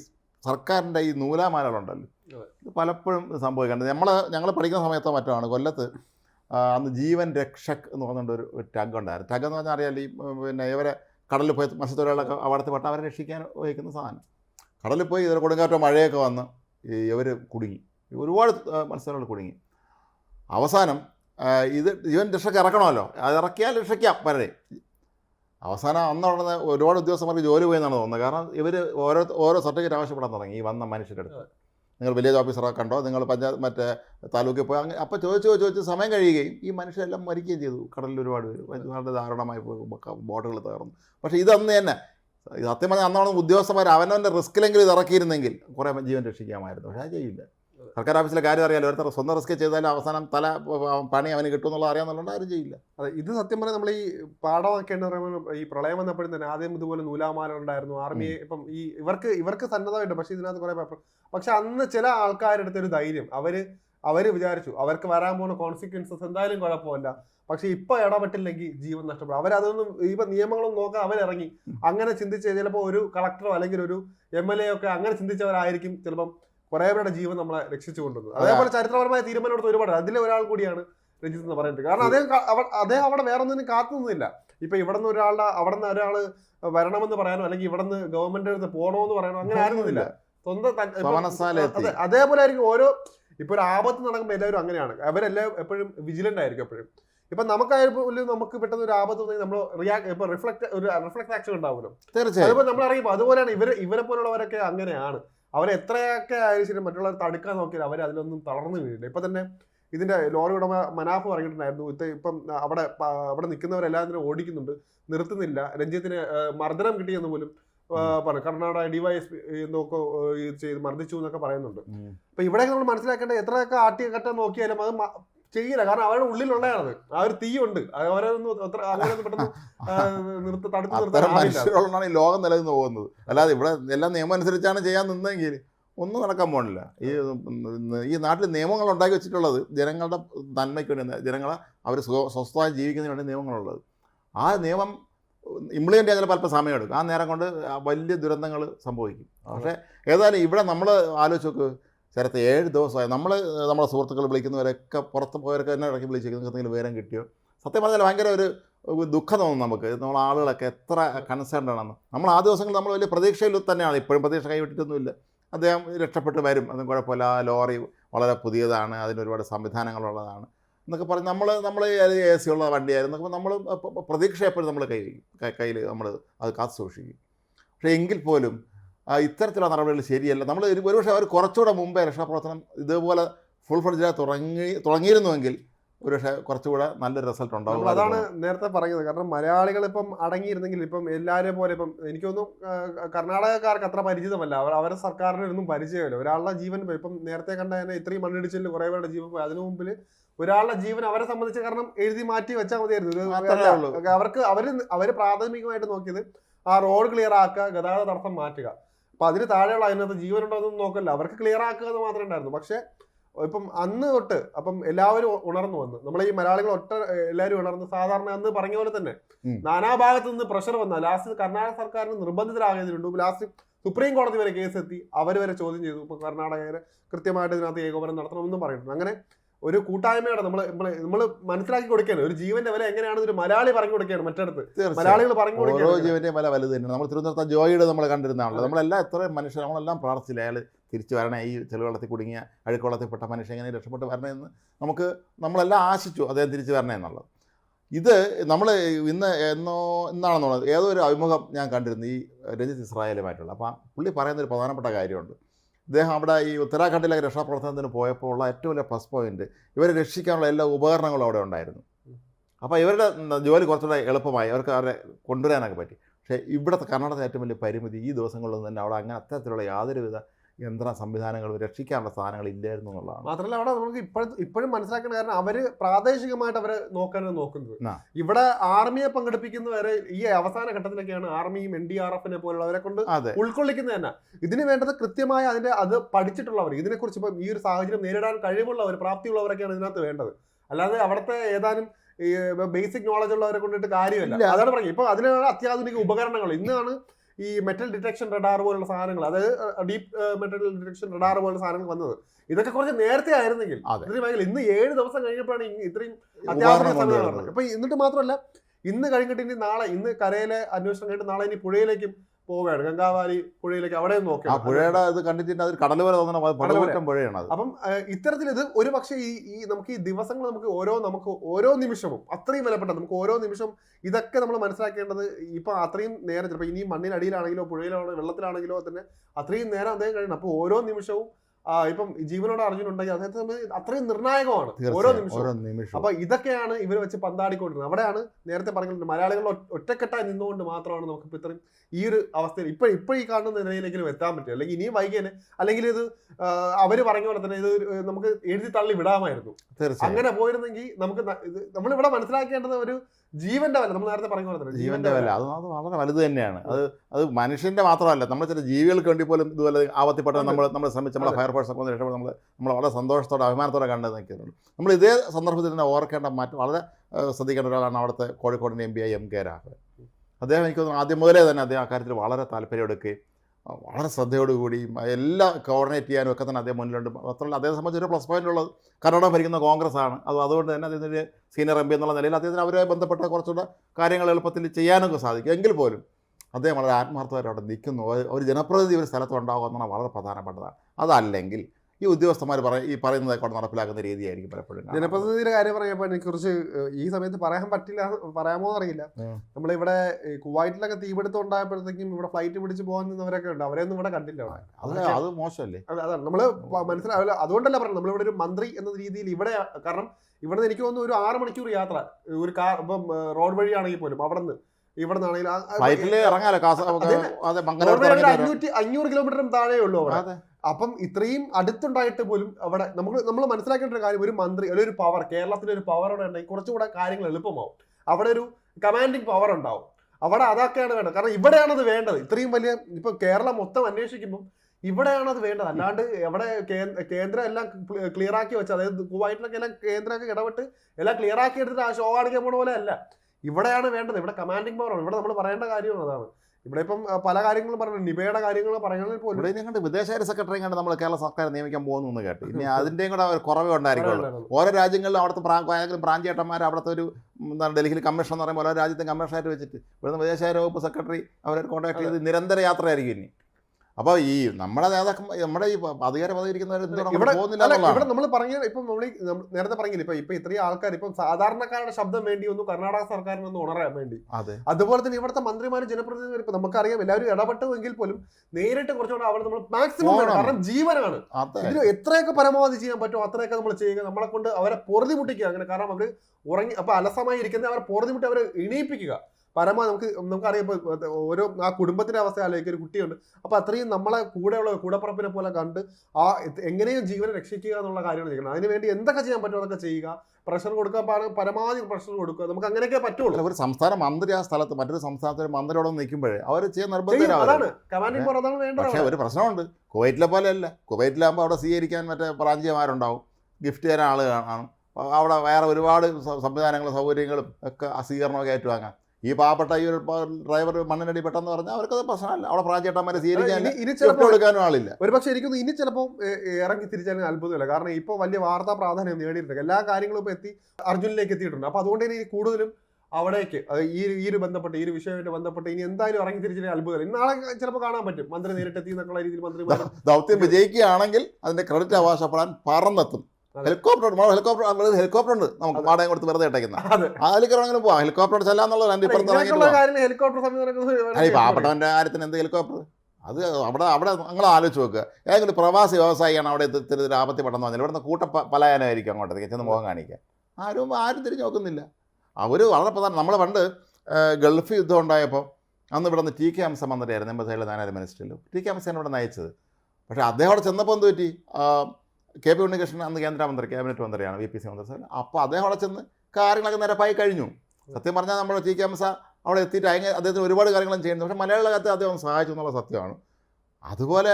സർക്കാരിന്റെ ഈ നൂലാമാലകളുണ്ടല്ലോ. ഇത് പലപ്പോഴും സംഭവിക്കേണ്ടത് നമ്മൾ ഞങ്ങൾ പഠിക്കുന്ന സമയത്തോ മറ്റോ കൊല്ലത്ത് അന്ന് ജീവൻ രക്ഷക് എന്ന് പറഞ്ഞുകൊണ്ട് ഒരു ടഗ് ഉണ്ടായിരുന്നു. ടഗ് എന്ന് പറഞ്ഞാൽ അറിയാലോ ഈ പിന്നെ ഇവരെ കടലിൽ പോയി മത്സ്യത്തൊഴിലാളികളൊക്കെ അവിടുത്തെ പെട്ട അവരെ രക്ഷിക്കാൻ ഉപയോഗിക്കുന്ന സാധനം. കടലിൽ പോയി ഇതൊരു കൊടുങ്കാറ്റോ മഴയൊക്കെ വന്ന് ഇവർ കുടുങ്ങി. ഒരുപാട് മത്സ്യങ്ങൾ മത്സ്യത്തൊഴിലാളികൾ കുടുങ്ങി. അവസാനം ഇത് ജീവൻ രക്ഷയ്ക്ക് ഇറക്കണമല്ലോ. അത് ഇറക്കിയാൽ രക്ഷയ്ക്കാം പലരെ അവസാനം അന്നുള്ളത് ഒരുപാട് ഉദ്യോഗസ്ഥന്മാർക്ക് ജോലി പോയെന്നാണ് തോന്നുന്നത്. കാരണം ഇവർ ഓരോ ഓരോ സർട്ടിഫിക്കറ്റ് ആവശ്യപ്പെടാൻ തുടങ്ങി ഈ വന്ന മനുഷ്യരുടെ അടുത്ത്. നിങ്ങൾ വില്ലേജ് ഓഫീസറെ കണ്ടോ? നിങ്ങൾ പഞ്ചായത്ത് മറ്റേ താലൂക്കിൽ പോയി അങ്ങനെ അപ്പോൾ ചോദിച്ച് ചോദിച്ച് ചോദിച്ച് സമയം കഴിയുകയും ഈ മനുഷ്യരെല്ലാം മരിക്കുകയും ചെയ്തു. കടലിൽ ഒരുപാട് പേര്. ഒരുപാട് ദാരുണമായി ബോട്ടുകൾ തകർന്നു. പക്ഷേ ഇതന്ന് തന്നെ സത്യം പറഞ്ഞാൽ അന്നാണ് ഉദ്യോഗസ്ഥന്മാർ അവനവന്റെ റിസ്ക്കിലെങ്കിലും ഇത് ഇറക്കിയിരുന്നെങ്കിൽ കുറേ ജീവൻ രക്ഷിക്കാമായിരുന്നു. പക്ഷേ അത് ചെയ്യില്ല. സർക്കാർ ഓഫീസിലെ കാര്യം അറിയാലോ. ഒരുത്തർ സ്വന്തം റിസ്ക് ചെയ്താലും അവസാനം തല പണി അവന് കിട്ടുമെന്നുള്ള അറിയാമെന്നുള്ളത് ആരും ചെയ്യില്ല. അതെ ഇത് സത്യം പറഞ്ഞാൽ നമ്മൾ ഈ പാഠമൊക്കെ എന്ന് പറയുമ്പോൾ ഈ പ്രളയം വന്നപ്പോഴും തന്നെ ആദ്യം ഇതുപോലെ നൂലാമാല ഉണ്ടായിരുന്നു ആർമിയെ ഇപ്പം ഈ ഇവർക്ക് ഇവർക്ക് സന്നദ്ധമായിട്ട് പക്ഷേ ഇതിനകത്ത് കുറെ പക്ഷെ അന്ന് ചില ആൾക്കാരുടെ ഒരു ധൈര്യം. അവർ അവർ വിചാരിച്ചു അവർക്ക് വരാൻ പോകുന്ന കോൺസിക്വൻസസ് എന്തായാലും കുഴപ്പമില്ല. പക്ഷെ ഇപ്പൊ ഇടപെട്ടില്ലെങ്കിൽ ജീവൻ നഷ്ടപ്പെടും. അവരതൊന്നും ഇപ്പൊ നിയമങ്ങളൊന്നും നോക്കാൻ അവരിറങ്ങി. അങ്ങനെ ചിന്തിച്ച് ചിലപ്പോൾ ഒരു കളക്ടറോ അല്ലെങ്കിൽ ഒരു എം എൽ എ ഒക്കെ അങ്ങനെ ചിന്തിച്ചവരായിരിക്കും ചിലപ്പം കുറെ പേരുടെ ജീവൻ നമ്മളെ രക്ഷിച്ചു കൊണ്ടുവന്നത്. അതേപോലെ ചരിത്രപരമായ തീരുമാനം എടുത്ത ഒരുപാട് അതിലെ ഒരാൾ കൂടിയാണ് രഞ്ജിത്ത് എന്ന് പറയുന്നത് കാരണം അദ്ദേഹം അദ്ദേഹം അവിടെ വേറെ ഒന്നിനും കാത്തു നിന്നില്ല. ഇപ്പൊ ഇവിടെ നിന്ന് ഒരാളുടെ അവിടെ നിന്ന് ഒരാൾ വരണമെന്ന് പറയാനോ അല്ലെങ്കിൽ ഇവിടെ നിന്ന് ഗവൺമെന്റ് അടുത്ത് പോകണമെന്ന് പറയാനോ അങ്ങനെ ആയിരുന്നില്ല സ്വന്തം അതേപോലെ ആയിരിക്കും ഓരോ ഇപ്പൊ ഒരു ആപത്ത് നടക്കുമ്പോൾ എല്ലാവരും അങ്ങനെയാണ്. അവരെല്ലാം എപ്പോഴും വിജിലന്റ് ആയിരിക്കും എപ്പോഴും. ഇപ്പൊ നമുക്കായാലും നമുക്ക് പെട്ടെന്ന് ഒരു ആപത്ത് നമ്മൾ റിയാക്ട് ഇപ്പൊ റിഫ്ലക്ട് ഒരു റിഫ്ലക്ട് ആക്ഷൻ ഉണ്ടാവുമല്ലോ. തീർച്ചയായും. നമ്മൾ അറിയുമ്പോൾ അതുപോലെയാണ് ഇവരെ ഇവരെ പോലുള്ളവരൊക്കെ അങ്ങനെയാണ്. അവരെ എത്രയൊക്കെ ആയാലും ശരി മറ്റുള്ളവർ തടുക്കാൻ നോക്കിയാൽ അവർ അതിലൊന്നും തളർന്നു വീഴില്ല ഇപ്പം തന്നെ ഇതിന്റെ ലോറി ഉടമ മനാഫ് പറഞ്ഞിട്ടുണ്ടായിരുന്നു ഇത്ത ഇപ്പം അവിടെ അവിടെ നിൽക്കുന്നവരെല്ലാം തന്നെ ഓടിക്കുന്നുണ്ട് നിർത്തുന്നില്ല. രഞ്ജിത്തിന് മർദ്ദനം കിട്ടിയെന്ന് പോലും പറഞ്ഞു. കർണാടക ഡിവൈഎസ് എന്തൊക്കെ ചെയ്ത് മർദ്ദിച്ചു എന്നൊക്കെ പറയുന്നുണ്ട്. അപ്പൊ ഇവിടെ നമ്മൾ മനസ്സിലാക്കേണ്ടത് എത്രയൊക്കെ ആട്ടി കെട്ടാൻ നോക്കിയാലും അത് ചെയ്യില്ല. കാരണം അവരുടെ ഉള്ളിലുള്ളതാണത്. ആ ഒരു തീയുണ്ട്. അവരൊന്നും അത്ര പെട്ടെന്ന് നിർത്തി തടുത്ത് നിർത്താൻ ലോകം നിലനിന്ന് പോകുന്നത്. അല്ലാതെ ഇവിടെ എല്ലാം നിയമം അനുസരിച്ചാണ് ചെയ്യാൻ നിന്നെങ്കിൽ ഒന്നും നടക്കാൻ പോകണില്ല ഈ ഈ നാട്ടിൽ നിയമങ്ങൾ ഉണ്ടാക്കി വെച്ചിട്ടുള്ളത് ജനങ്ങളുടെ നന്മയ്ക്ക് വേണ്ടി ജനങ്ങളെ അവർ സ്വസ്ഥമായി ജീവിക്കുന്നതിന് വേണ്ടി നിയമങ്ങളുള്ളത്. ആ നിയമം ഇംപ്ലിമെന്റ് ചെയ്യാൻ ചിലപ്പോൾ അല്പം സമയം എടുക്കും ആ നേരം കൊണ്ട് വലിയ ദുരന്തങ്ങൾ സംഭവിക്കും. പക്ഷേ ഏതായാലും ഇവിടെ നമ്മൾ ആലോചിച്ച് നോക്ക്. ശരത്ത് ഏഴ് ദിവസമായി നമ്മൾ നമ്മുടെ സുഹൃത്തുക്കൾ വിളിക്കുന്നവരൊക്കെ പുറത്ത് പോയവരൊക്കെ തന്നെ ഇടയ്ക്ക് വിളിച്ചിരിക്കുന്നു. നിങ്ങൾക്ക് എന്തെങ്കിലും വിവരം കിട്ടിയോ? സത്യം പറഞ്ഞാൽ ഭയങ്കര ഒരു ദുഃഖം തോന്നും നമുക്ക്. നമ്മൾ ആളുകളൊക്കെ എത്ര കൺസേൺഡ് ആണെന്ന്. നമ്മൾ ആ ദിവസങ്ങളിൽ നമ്മൾ വലിയ പ്രതീക്ഷയിൽ തന്നെയാണ്. ഇപ്പോഴും പ്രതീക്ഷ കൈവിട്ടിട്ടൊന്നുമില്ല. അദ്ദേഹം രക്ഷപ്പെട്ട് വരും. അതും കുഴപ്പമില്ല. ലോറി വളരെ പുതിയതാണ്. അതിനൊരുപാട് സംവിധാനങ്ങളുള്ളതാണ് എന്നൊക്കെ പറഞ്ഞ് നമ്മൾ നമ്മൾ എ സി ഉള്ള വണ്ടിയായിരുന്നു. അപ്പോൾ നമ്മൾ പ്രതീക്ഷ എപ്പോഴും നമ്മൾ കൈ കയ്യിൽ നമ്മൾ അത് കാത്തു സൂക്ഷിക്കും. പക്ഷേ എങ്കിൽ പോലും ഇത്തരത്തിലുള്ള നടപടികൾ ശരിയല്ല. നമ്മൾ ഒരുപക്ഷെ അവർ കുറച്ചുകൂടെ മുമ്പേ രക്ഷാപ്രവർത്തനം ഇതുപോലെ ഫുൾ ഫ്ലഡ്ജായി തുടങ്ങി തുടങ്ങിയിരുന്നുവെങ്കിൽ ഒരുപക്ഷെ കുറച്ചുകൂടെ നല്ലൊരു റിസൾട്ട് ഉണ്ടാവും അതാണ് നേരത്തെ പറഞ്ഞത് കാരണം മലയാളികൾ ഇപ്പം അടങ്ങിയിരുന്നെങ്കിൽ ഇപ്പം എല്ലാവരെയും പോലെ ഇപ്പം എനിക്കൊന്നും കർണാടകക്കാർക്ക് അത്ര പരിചിതമല്ല. അവർ അവരുടെ സർക്കാരിനൊന്നും പരിചയമില്ല. ഒരാളുടെ ജീവൻ പോയി. ഇപ്പം നേരത്തെ കണ്ട തന്നെ ഇത്രയും മണ്ണിടിച്ചിൽ കുറേ പേരുടെ ജീവൻ പോയി. അതിനു മുമ്പിൽ ഒരാളുടെ ജീവൻ അവരെ സംബന്ധിച്ച് കാരണം എഴുതി മാറ്റി വെച്ചാൽ മതിയായിരുന്നു. അവർക്ക് അവർ അവർ പ്രാഥമികമായിട്ട് നോക്കിയത് ആ റോഡ് ക്ലിയർ ആക്കുക ഗതാഗത തടസ്സം മാറ്റുക. അപ്പൊ അതിന് താഴെയുള്ള അതിനകത്ത് ജീവനുണ്ടോ എന്നൊന്നും നോക്കല്ല. അവർക്ക് ക്ലിയർ ആക്കുക എന്ന് മാത്രമേ ഉണ്ടായിരുന്നു. പക്ഷെ ഇപ്പം അന്ന് തൊട്ട് അപ്പം എല്ലാവരും ഉണർന്നു വന്നു. നമ്മളെ ഈ മലയാളികൾ ഒറ്റ എല്ലാവരും ഉണർന്ന്. സാധാരണ അന്ന് പറഞ്ഞ പോലെ തന്നെ നാനാഭാഗത്ത് നിന്ന് പ്രഷർ വന്ന ലാസ്റ്റ് കർണാടക സർക്കാരിന് നിർബന്ധിതരാകുന്നതിനുണ്ട് ലാസ്റ്റ് സുപ്രീം കോടതി വരെ കേസ് എത്തി. അവർ വരെ ചോദ്യം ചെയ്തു. ഇപ്പൊ കർണാടകയെ കൃത്യമായിട്ട് ഇതിനകത്ത് ഏകോപനം നടത്തണമെന്നും പറയുന്നുണ്ട് അങ്ങനെ ഒരു കൂട്ടായ്മയുടെ നമ്മൾ നമ്മൾ മനസ്സിലാക്കി കൊടുക്കുകയാണ് ഒരു ജീവന്റെ വില എങ്ങനെയാണെന്ന് ഒരു മലയാളി പറഞ്ഞു കൊടുക്കുകയാണ് മറ്റടുത്ത്. മലയാളികൾ പറഞ്ഞു ഓരോ ജീവന്റെ വില വലുത് തന്നെയാണ് നമ്മൾ തിരുവനന്തപുരത്ത് ജോയിയുടെ നമ്മൾ കണ്ടിരുന്നതാണല്ലോ നമ്മളെല്ലാം എത്ര മനുഷ്യർ നമ്മളെല്ലാം പ്രാർത്ഥിച്ചില്ല? അയാൾ തിരിച്ചു വരണേ ഈ ചെളിവെള്ളത്തിൽ കുടുങ്ങിയ അഴുക്കുവെള്ളത്തിൽപ്പെട്ട മനുഷ്യൻ എങ്ങനെ രക്ഷപ്പെട്ട് വരണമെന്ന് നമുക്ക് നമ്മളെല്ലാം ആശിച്ചു അദ്ദേഹം തിരിച്ചു വരണേ എന്നുള്ളത്. ഇത് നമ്മൾ ഇന്ന് എന്നോ എന്നാണെന്നുള്ളത് ഏതോ ഒരു അഭിമുഖം ഞാൻ കണ്ടിരുന്നു ഈ രഞ്ജിത്ത് ഇസ്രായേലുമായിട്ടുള്ള. അപ്പോൾ പുള്ളി പറയുന്നൊരു പ്രധാനപ്പെട്ട കാര്യമുണ്ട്. ഇദ്ദേഹം അവിടെ ഈ ഉത്തരാഖണ്ഡിലെ രക്ഷാപ്രവർത്തനത്തിന് പോയപ്പോൾ ഉള്ള ഏറ്റവും വലിയ പ്ലസ് പോയിന്റ് ഇവരെ രക്ഷിക്കാനുള്ള എല്ലാ ഉപകരണങ്ങളും അവിടെ ഉണ്ടായിരുന്നു. അപ്പോൾ ഇവരുടെ ജോലി കുറച്ചുകൂടെ എളുപ്പമായി. അവർക്ക് അവരെ കൊണ്ടുവരാനൊക്കെ പറ്റി. പക്ഷേ ഇവിടുത്തെ കർണാടകത്തെ ഏറ്റവും വലിയ പരിമിതി ഈ ദിവസങ്ങളിലൊന്നും തന്നെ അവിടെ അങ്ങനെ അത്തരത്തിലുള്ള യാതൊരുവിധ യന്ത്ര സംവിധാനങ്ങൾ രക്ഷിക്കാനുള്ള സാധനങ്ങൾ ഇല്ലായിരുന്നു എന്നുള്ളതാണ്. മാത്രമല്ല അവിടെ നമുക്ക് ഇപ്പോഴും ഇപ്പോഴും മനസ്സിലാക്കേണ്ട കാരണം അവർ പ്രാദേശികമായിട്ട് അവരെ നോക്കാനാണ് നോക്കുന്നത്. ഇവിടെ ആർമിയെ പങ്കെടുപ്പിക്കുന്നവരെ ഈ അവസാന ഘട്ടത്തിലൊക്കെയാണ് ആർമിയും എൻ ഡി ആർ എഫിനെ പോലുള്ളവരെ കൊണ്ട് ഉൾക്കൊള്ളിക്കുന്നത് തന്നെ. ഇതിന് വേണ്ടത് കൃത്യമായ അതിന്റെ അത് പഠിച്ചിട്ടുള്ളവർ ഇതിനെക്കുറിച്ച് ഇപ്പം ഈ ഒരു സാഹചര്യം നേരിടാൻ കഴിവുള്ളവർ പ്രാപ്തിയുള്ളവരൊക്കെയാണ് ഇതിനകത്ത് വേണ്ടത്. അല്ലാതെ അവിടുത്തെ ഏതാനും ഈ ബേസിക് നോളജ് ഉള്ളവരെ കൊണ്ടിട്ട് കാര്യമല്ല. അതാണ് പറഞ്ഞത്. ഇപ്പൊ അതിനാണ് അത്യാധുനിക ഉപകരണങ്ങൾ. ഇന്നാണ് ഈ മെറ്റൽ ഡിറ്റക്ഷൻ റഡാർ പോലുള്ള സാധനങ്ങൾ അതായത് ഡീപ് മെറ്റൽ ഡിറ്റക്ഷൻ റഡാർ പോലുള്ള സാധനങ്ങൾ വന്നത് ഇതൊക്കെ കുറച്ച് നേരത്തെ ആയിരുന്നെങ്കിൽ ഇന്ന് ഏഴ് ദിവസം കഴിഞ്ഞപ്പോഴാണ് ഇത്രയും അത്യാവശ്യ. വന്നത്. അപ്പൊ എന്നിട്ട് മാത്രമല്ല ഇന്ന് കഴിഞ്ഞിട്ട് ഇനി നാളെ ഇന്ന് കരയിലെ അന്വേഷണം കഴിഞ്ഞിട്ട് നാളെ ഇനി പുഴയിലേക്കും പോവുകയാണ്. ഗംഗാവാലി പുഴയിലേക്ക് അവിടെ നോക്കി ആ പുഴയുടെ ഇത് കണ്ടിട്ട് അത് കടൽ വരെ തോന്നണം. പടകൂറ്റം പുഴയാണ് അത്. അപ്പം ഇത്തരത്തിൽ ഇത് ഒരു പക്ഷേ ഈ ഈ നമുക്ക് ഈ ദിവസങ്ങൾ നമുക്ക് ഓരോ നമുക്ക് ഓരോ നിമിഷവും അത്രയും വിലപ്പെട്ട നമുക്ക് ഓരോ നിമിഷം ഇതൊക്കെ നമ്മൾ മനസ്സിലാക്കേണ്ടത് ഇപ്പൊ അത്രയും നേരം ചിലപ്പോൾ ഇനി മണ്ണിനടിയിലാണെങ്കിലോ പുഴയിലാണോ വെള്ളത്തിലാണെങ്കിലോ തന്നെ അത്രയും നേരം അദ്ദേഹം കഴിയണം. അപ്പോൾ ഓരോ നിമിഷവും ഇപ്പം ജീവനോട് അർജുനുണ്ടെങ്കിൽ അദ്ദേഹത്തെ സംബന്ധിച്ച് അത്രയും നിർണായകമാണ് ഓരോ നിമിഷം അപ്പൊ ഇതൊക്കെയാണ് ഇവർ വെച്ച് പന്താടിക്കൊണ്ടിരുന്നത്. അവിടെയാണ് നേരത്തെ പറഞ്ഞിട്ടുണ്ട് മലയാളികൾ ഒറ്റക്കെട്ടായി നിന്നുകൊണ്ട് മാത്രമാണ് നമുക്ക് ഇത്രയും ഈ ഒരു അവസ്ഥയിൽ ഇപ്പൊ ഇപ്പൊ ഈ കാണുന്ന നിലയിലെങ്കിലും എത്താൻ പറ്റും അല്ലെങ്കിൽ ഇനിയും വൈകിയേനെ അല്ലെങ്കിൽ ഇത് അവർ പറഞ്ഞ പോലെ തന്നെ ഇത് നമുക്ക് എഴുതി തള്ളി വിടാമായിരുന്നു. അങ്ങനെ പോയിരുന്നെങ്കിൽ നമുക്ക് നമ്മളിവിടെ മനസ്സിലാക്കേണ്ടത് ഒരു ജീവന്റെ വില. നമ്മൾ നേരത്തെ പറഞ്ഞ പോലെ തന്നെ ജീവന്റെ വില. അത് അത് വളരെ വലുത് തന്നെയാണ്. അത് അത് മനുഷ്യന്റെ മാത്രമല്ല. നമ്മൾ ചില ജീവികൾക്ക് വേണ്ടി പോലും ഇതുപോലെ ആവത്തിപ്പെട്ട നമ്മൾ നമ്മൾ ശ്രമിച്ച് നമ്മളെ. ഫയർഫോഴ്സ് ഒക്കെ ഒന്ന് രക്ഷപ്പെട്ട് നമ്മൾ നമ്മൾ വളരെ സന്തോഷത്തോടെ അഭിമാനത്തോടെ കണ്ടു നിൽക്കുന്നുണ്ട്. നമ്മൾ ഇതേ സന്ദർഭത്തിൽ തന്നെ ഓർക്കേണ്ട മാറ്റം വളരെ ശ്രദ്ധിക്കേണ്ട ഒരാളാണ് അവിടുത്തെ കോഴിക്കോടിന്റെ M P I M K Raghavan. അദ്ദേഹം എനിക്ക് തോന്നുന്നു ആദ്യം മുതലേ തന്നെ അദ്ദേഹം അക്കാര്യത്തിൽ വളരെ താല്പര്യമെടുക്കുകയും വളരെ ശ്രദ്ധയോടുകൂടിയും എല്ലാ കോർഡിനേറ്റ് ചെയ്യാനും ഒക്കെ തന്നെ അദ്ദേഹം മുന്നിലുണ്ട്. മാത്രമല്ല അദ്ദേഹത്തെ സംബന്ധിച്ച് ഒരു പ്ലസ് പോയിന്റ് ഉള്ളത് കർണാടക ഭരിക്കുന്ന കോൺഗ്രസ് ആണ്. അത് അതുകൊണ്ട് തന്നെ അദ്ദേഹത്തിന്റെ സീനിയർ എം പി എന്നുള്ള നിലയിൽ അദ്ദേഹത്തിന് അവരെ ബന്ധപ്പെട്ട കുറച്ചുകൂടെ കാര്യങ്ങൾ എളുപ്പത്തിൽ ചെയ്യാനൊക്കെ സാധിക്കും. എങ്കിൽ പോലും അദ്ദേഹം വളരെ ആത്മാർത്ഥമായിട്ട് അവിടെ നിൽക്കുന്നു. ഒരു ജനപ്രതിനിധി ഒരു സ്ഥലത്ത് ഉണ്ടാകുക എന്നുള്ള വളരെ പ്രധാനപ്പെട്ടതാണ്. അതല്ലെങ്കിൽ ഈ ഉദ്യോഗസ്ഥന്മാർ പറ ഈ പറയുന്നതൊക്കെ അവിടെ നടപ്പിലാക്കുന്ന രീതിയായിരിക്കും പലപ്പോഴും. ജനപ്രതിനിധിയുടെ കാര്യം പറയുമ്പോൾ എനിക്ക് കുറച്ച് ഈ സമയത്ത് പറയാൻ പറ്റില്ല പറയാമോ അറിയില്ല നമ്മളിവിടെ കുവൈറ്റിലൊക്കെ തീപിടുത്തം ഉണ്ടായപ്പോഴത്തേക്കും ഇവിടെ ഫ്ലൈറ്റ് പിടിച്ച് പോകാൻ നിന്നവരൊക്കെ ഉണ്ട്. അവരെയൊന്നും ഇവിടെ കണ്ടില്ല അവിടെ. അത് മോശമല്ലേ? അതെ അതാണ്. നമ്മൾ മനസ്സിലാവില്ല. അതുകൊണ്ടല്ല പറഞ്ഞു നമ്മളിവിടെ ഒരു മന്ത്രി എന്ന രീതിയിൽ ഇവിടെ കാരണം ഇവിടെ നിന്ന് എനിക്ക് തോന്നുന്നു ഒരു ആറ് മണിക്കൂർ യാത്ര. ഒരു കാർ ഇപ്പം റോഡ് വഴിയാണെങ്കിൽ പോലും അവിടെ നിന്ന് ഇവിടെ നിന്നാണെങ്കിൽ അഞ്ഞൂറ്റി അഞ്ഞൂറ് കിലോമീറ്ററും താഴെ ഉള്ളൂ അവിടെ. അതെ. അപ്പം ഇത്രയും അടുത്തുണ്ടായിട്ട് പോലും അവിടെ നമുക്ക് നമ്മൾ മനസ്സിലാക്കേണ്ട ഒരു കാര്യം ഒരു മന്ത്രി അല്ലെങ്കിൽ ഒരു പവർ കേരളത്തിന് ഒരു പവർ അവിടെ ഉണ്ടെങ്കിൽ കുറച്ചുകൂടെ കാര്യങ്ങൾ എളുപ്പമാവും. അവിടെ ഒരു കമാൻഡിങ് പവർ ഉണ്ടാവും. അവിടെ അതൊക്കെയാണ് വേണ്ടത്. കാരണം ഇവിടെയാണ് അത് വേണ്ടത്. ഇത്രയും വലിയ ഇപ്പൊ കേരളം മൊത്തം അന്വേഷിക്കുമ്പോൾ ഇവിടെയാണ് അത് വേണ്ടത്. അല്ലാണ്ട് എവിടെ കേന്ദ്രം എല്ലാം ക്ലിയർ ആക്കി വെച്ച് അതായത് കുവൈറ്റിലൊക്കെ എല്ലാം കേന്ദ്രമൊക്കെ ഇടപെട്ട് എല്ലാം ക്ലിയർ ആക്കി എടുത്തിട്ട് ആ ഷോ കാണിക്കാൻ പോണ പോലെ അല്ല. ഇവിടെയാണ് വേണ്ടത്. ഇവിടെ കമാൻഡിങ് പവർ ആണ്. ഇവിടെ നമ്മൾ പറയേണ്ട കാര്യമാണ് അതാണ്. ഇവിടെ ഇപ്പം പല കാര്യങ്ങളും പറഞ്ഞു നിബയുടെ കാര്യങ്ങൾ പറയുന്നതിൽ പോലും ഇവിടെ ഞങ്ങൾ വിദേശകാര്യ സെക്രട്ടറി കണ്ട് നമ്മൾ കേരള സർക്കാർ നിയമിക്കാൻ പോകുന്നു എന്ന് കേട്ടു. ഇനി അതിന്റെയും കൂടെ ഒരു കുറവേ ഉണ്ടായിരിക്കുള്ളൂ. ഓരോ രാജ്യങ്ങളിലും അവിടുത്തെ ഏതെങ്കിലും ബ്രാഞ്ച് ചേട്ടന്മാർ അവിടുത്തെ ഒരു എന്താ എന്താണ് ഡൽഹിയിൽ കമ്മീഷൻ എന്ന് പറയുമ്പോൾ ഓരോ രാജ്യത്തെ കമ്മീഷനായിട്ട് വെച്ചിട്ട് ഇവിടുന്ന് വിദേശകാര്യ വകുപ്പ് സെക്രട്ടറി അവരെ കോൺടാക്ട് ചെയ്ത് നിരന്തര യാത്രയായിരിക്കും ഇനി. അപ്പോൾ ഈ നമ്മുടെ നേതാക്കന്മാർ നമ്മുടെ ഈ അധികാര ഇവിടെ നമ്മൾ പറഞ്ഞ ഇപ്പൊ നമ്മൾ നേരത്തെ പറഞ്ഞില്ല ഇപ്പൊ ഇപ്പൊ ഇത്രയും ആൾക്കാർ ഇപ്പം സാധാരണക്കാരുടെ ശബ്ദം വേണ്ടി ഒന്ന് കർണാടക സർക്കാരിന് ഒന്ന് ഉണരാൻ വേണ്ടി. അതെ. അതുപോലെ തന്നെ ഇവിടുത്തെ മന്ത്രിമാരും ജനപ്രതിനിധികളും ഇപ്പൊ നമുക്കറിയാം എല്ലാവരും ഇടപെട്ടുവെങ്കിൽ പോലും നേരിട്ട് കുറച്ചുകൂടെ അവിടെ നമ്മൾ മാക്സിമം കാരണം ജീവനാണ്. ഇതിൽ എത്രയൊക്കെ പരമാവധി ചെയ്യാൻ പറ്റുമോ അത്രയൊക്കെ നമ്മൾ ചെയ്യുക. നമ്മളെ കൊണ്ട് അവരെ പൊറുതിമുട്ടിക്കുക അങ്ങനെ. കാരണം അവർ ഉറങ്ങി അപ്പൊ അലസമായി ഇരിക്കുന്ന അവരെ പൊറുതി മുട്ടി അവരെ എണീപ്പിക്കുക. പരമാവധി നമുക്ക് നമുക്കറിയാം ഇപ്പോൾ ഓരോ ആ കുടുംബത്തിന്റെ അവസ്ഥ ആലോചിക്കുക ഒരു കുട്ടിയുണ്ട്. അപ്പോൾ അത്രയും നമ്മളെ കൂടെയുള്ള കൂടപ്പുറപ്പിനെ പോലെ കണ്ട് ആ എങ്ങനെയും ജീവനെ രക്ഷിക്കുക എന്നുള്ള കാര്യമാണ് ചെയ്യുന്നത്. അതിനുവേണ്ടി എന്തൊക്കെ ചെയ്യാൻ പറ്റുമോ അതൊക്കെ ചെയ്യുക. പ്രഷർ കൊടുക്കാൻ പരമാവധി പ്രഷർ കൊടുക്കുക. നമുക്ക് അങ്ങനെയൊക്കെ പറ്റുള്ളൂ. ഒരു സംസ്ഥാന മന്ത്രി ആ സ്ഥലത്ത് മറ്റൊരു സംസ്ഥാനത്തിന് മന്ത്രിയോടെ നിൽക്കുമ്പോഴേ അവർ ചെയ്യാൻ വേണ്ടത് പക്ഷേ ഒരു പ്രശ്നമുണ്ട്. കുവൈറ്റിലെ പോലെ അല്ല കുവൈറ്റിലാകുമ്പോൾ അവിടെ സ്വീകരിക്കാൻ മറ്റേ പ്രാഞ്ചിയമാരുണ്ടാവും ഗിഫ്റ്റ് തരാൻ ആൾ കാണും. അവിടെ വേറെ ഒരുപാട് സംവിധാനങ്ങളും സൗകര്യങ്ങളും ഒക്കെ ആ സ്വീകരണമൊക്കെ ഏറ്റുവാങ്ങാം. ഈ പാവപ്പെട്ട ഈ ഒരു ഡ്രൈവർ മണ്ണിനടി പെട്ടെന്ന് പറഞ്ഞാൽ അവർക്കത് പ്രശ്നമല്ല. അവിടെ പ്രാജേട്ടന്മാരെ സ്വീകരിക്കാൻ ഇനി ചിലപ്പോൾ എടുക്കാനും ആളില്ല. ഒരു പക്ഷേ എനിക്കൊന്നും ഇനി ചിലപ്പോൾ ഇറങ്ങി തിരിച്ചാലും അത്ഭുതമില്ല. കാരണം ഇപ്പോൾ വലിയ വാർത്താ പ്രാധാന്യം നേടിയിട്ടുണ്ട്. എല്ലാ കാര്യങ്ങളും ഇപ്പോൾ എത്തി അർജുനിലേക്ക് എത്തിയിട്ടുണ്ട്. അപ്പോൾ അതുകൊണ്ട് ഇനി കൂടുതലും അവിടേക്ക് ഈ ഈ ഒരു ബന്ധപ്പെട്ട് ഈ ഒരു വിഷയമായിട്ട് ബന്ധപ്പെട്ട് ഇനി എന്തായാലും ഇറങ്ങി തിരിച്ചാൽ അത്ഭുതമില്ല. നാളെ ചിലപ്പോൾ കാണാൻ പറ്റും. മന്ത്രി നേരിട്ടെത്തി എന്നൊക്കെ എന്നുള്ള രീതിയിൽ മന്ത്രി ദൗത്യം വിജയിക്കുകയാണെങ്കിൽ അതിന്റെ ക്രെഡിറ്റ് അവകാശപ്പെടാൻ പറന്നെത്തും. ഹെലികോപ്റ്റർ ഹെലികോപ്റ്റർ ഹെലികോപ്റ്റർ ഉണ്ട്. നമുക്ക് വാടകം കൊടുത്ത് വെറുതെ ഇട്ടേക്കുന്ന. അതെ. അതിൽ കിറങ്ങനെ പോവാം. ഹെലികോപ്റ്റർ ചെല്ലാന്നുള്ള രണ്ട് ഇപ്പുറത്ത് ഇങ്ങനെയൊക്കെയുള്ള ഹെലികോപ്റ്റർ പാവപ്പെട്ടവന്റെ കാര്യത്തിന് എന്ത് ഹെലികോപ്റ്റർ? അത് അവിടെ അവിടെ നിങ്ങൾ ആലോചിച്ച് നോക്കുക ഏതെങ്കിലും പ്രവാസി വ്യവസായിയാണ് അവിടെ ഇത് ഇത്തിരി ആപത്തി പെട്ടെന്ന് വന്നില്ല ഇവിടുന്ന് കൂട്ട പലായനമായിരിക്കും അങ്ങോട്ടേക്ക് ചെന്ന് മുഖം കാണിക്കുക ആരും ആരും തിരിഞ്ഞ് നോക്കുന്നില്ല. അവർ വളരെ പ്രധാനം. നമ്മൾ പണ്ട് ഗൾഫ് യുദ്ധം ഉണ്ടായപ്പോൾ അന്ന് ഇവിടെ നിന്ന് ടി കെ അംസം മന്ത്രിയായിരുന്നു എംബസൈഡിൽ നാനാല് മിനിസ്റ്ററിൽ ടി കെ അംസയാണ് ഇവിടെ നയിച്ചത്. പക്ഷേ അദ്ദേഹം അവിടെ ചെന്നപ്പോൾ എന്ത് പറ്റി? കെ പി ഉണ്ണികൃഷ്ണൻ അന്ന് കേന്ദ്രമന്ത്രി ക്യാബിനറ്റ് മന്ത്രിയാണ് വി പി സി മന്ത്രി അപ്പോൾ അദ്ദേഹം അവിടെ ചെന്ന് കാര്യങ്ങളൊക്കെ നിരപ്പായി കഴിഞ്ഞു. സത്യം പറഞ്ഞാൽ നമ്മൾ ടി കെ എം അംസ അവിടെ എത്തിയിട്ട് അതിന് അദ്ദേഹത്തിന് ഒരുപാട് കാര്യങ്ങളും ചെയ്യുന്നു പക്ഷേ മലയാളികളകത്ത് അദ്ദേഹം സഹായിച്ചു എന്നുള്ള സത്യമാണ്. അതുപോലെ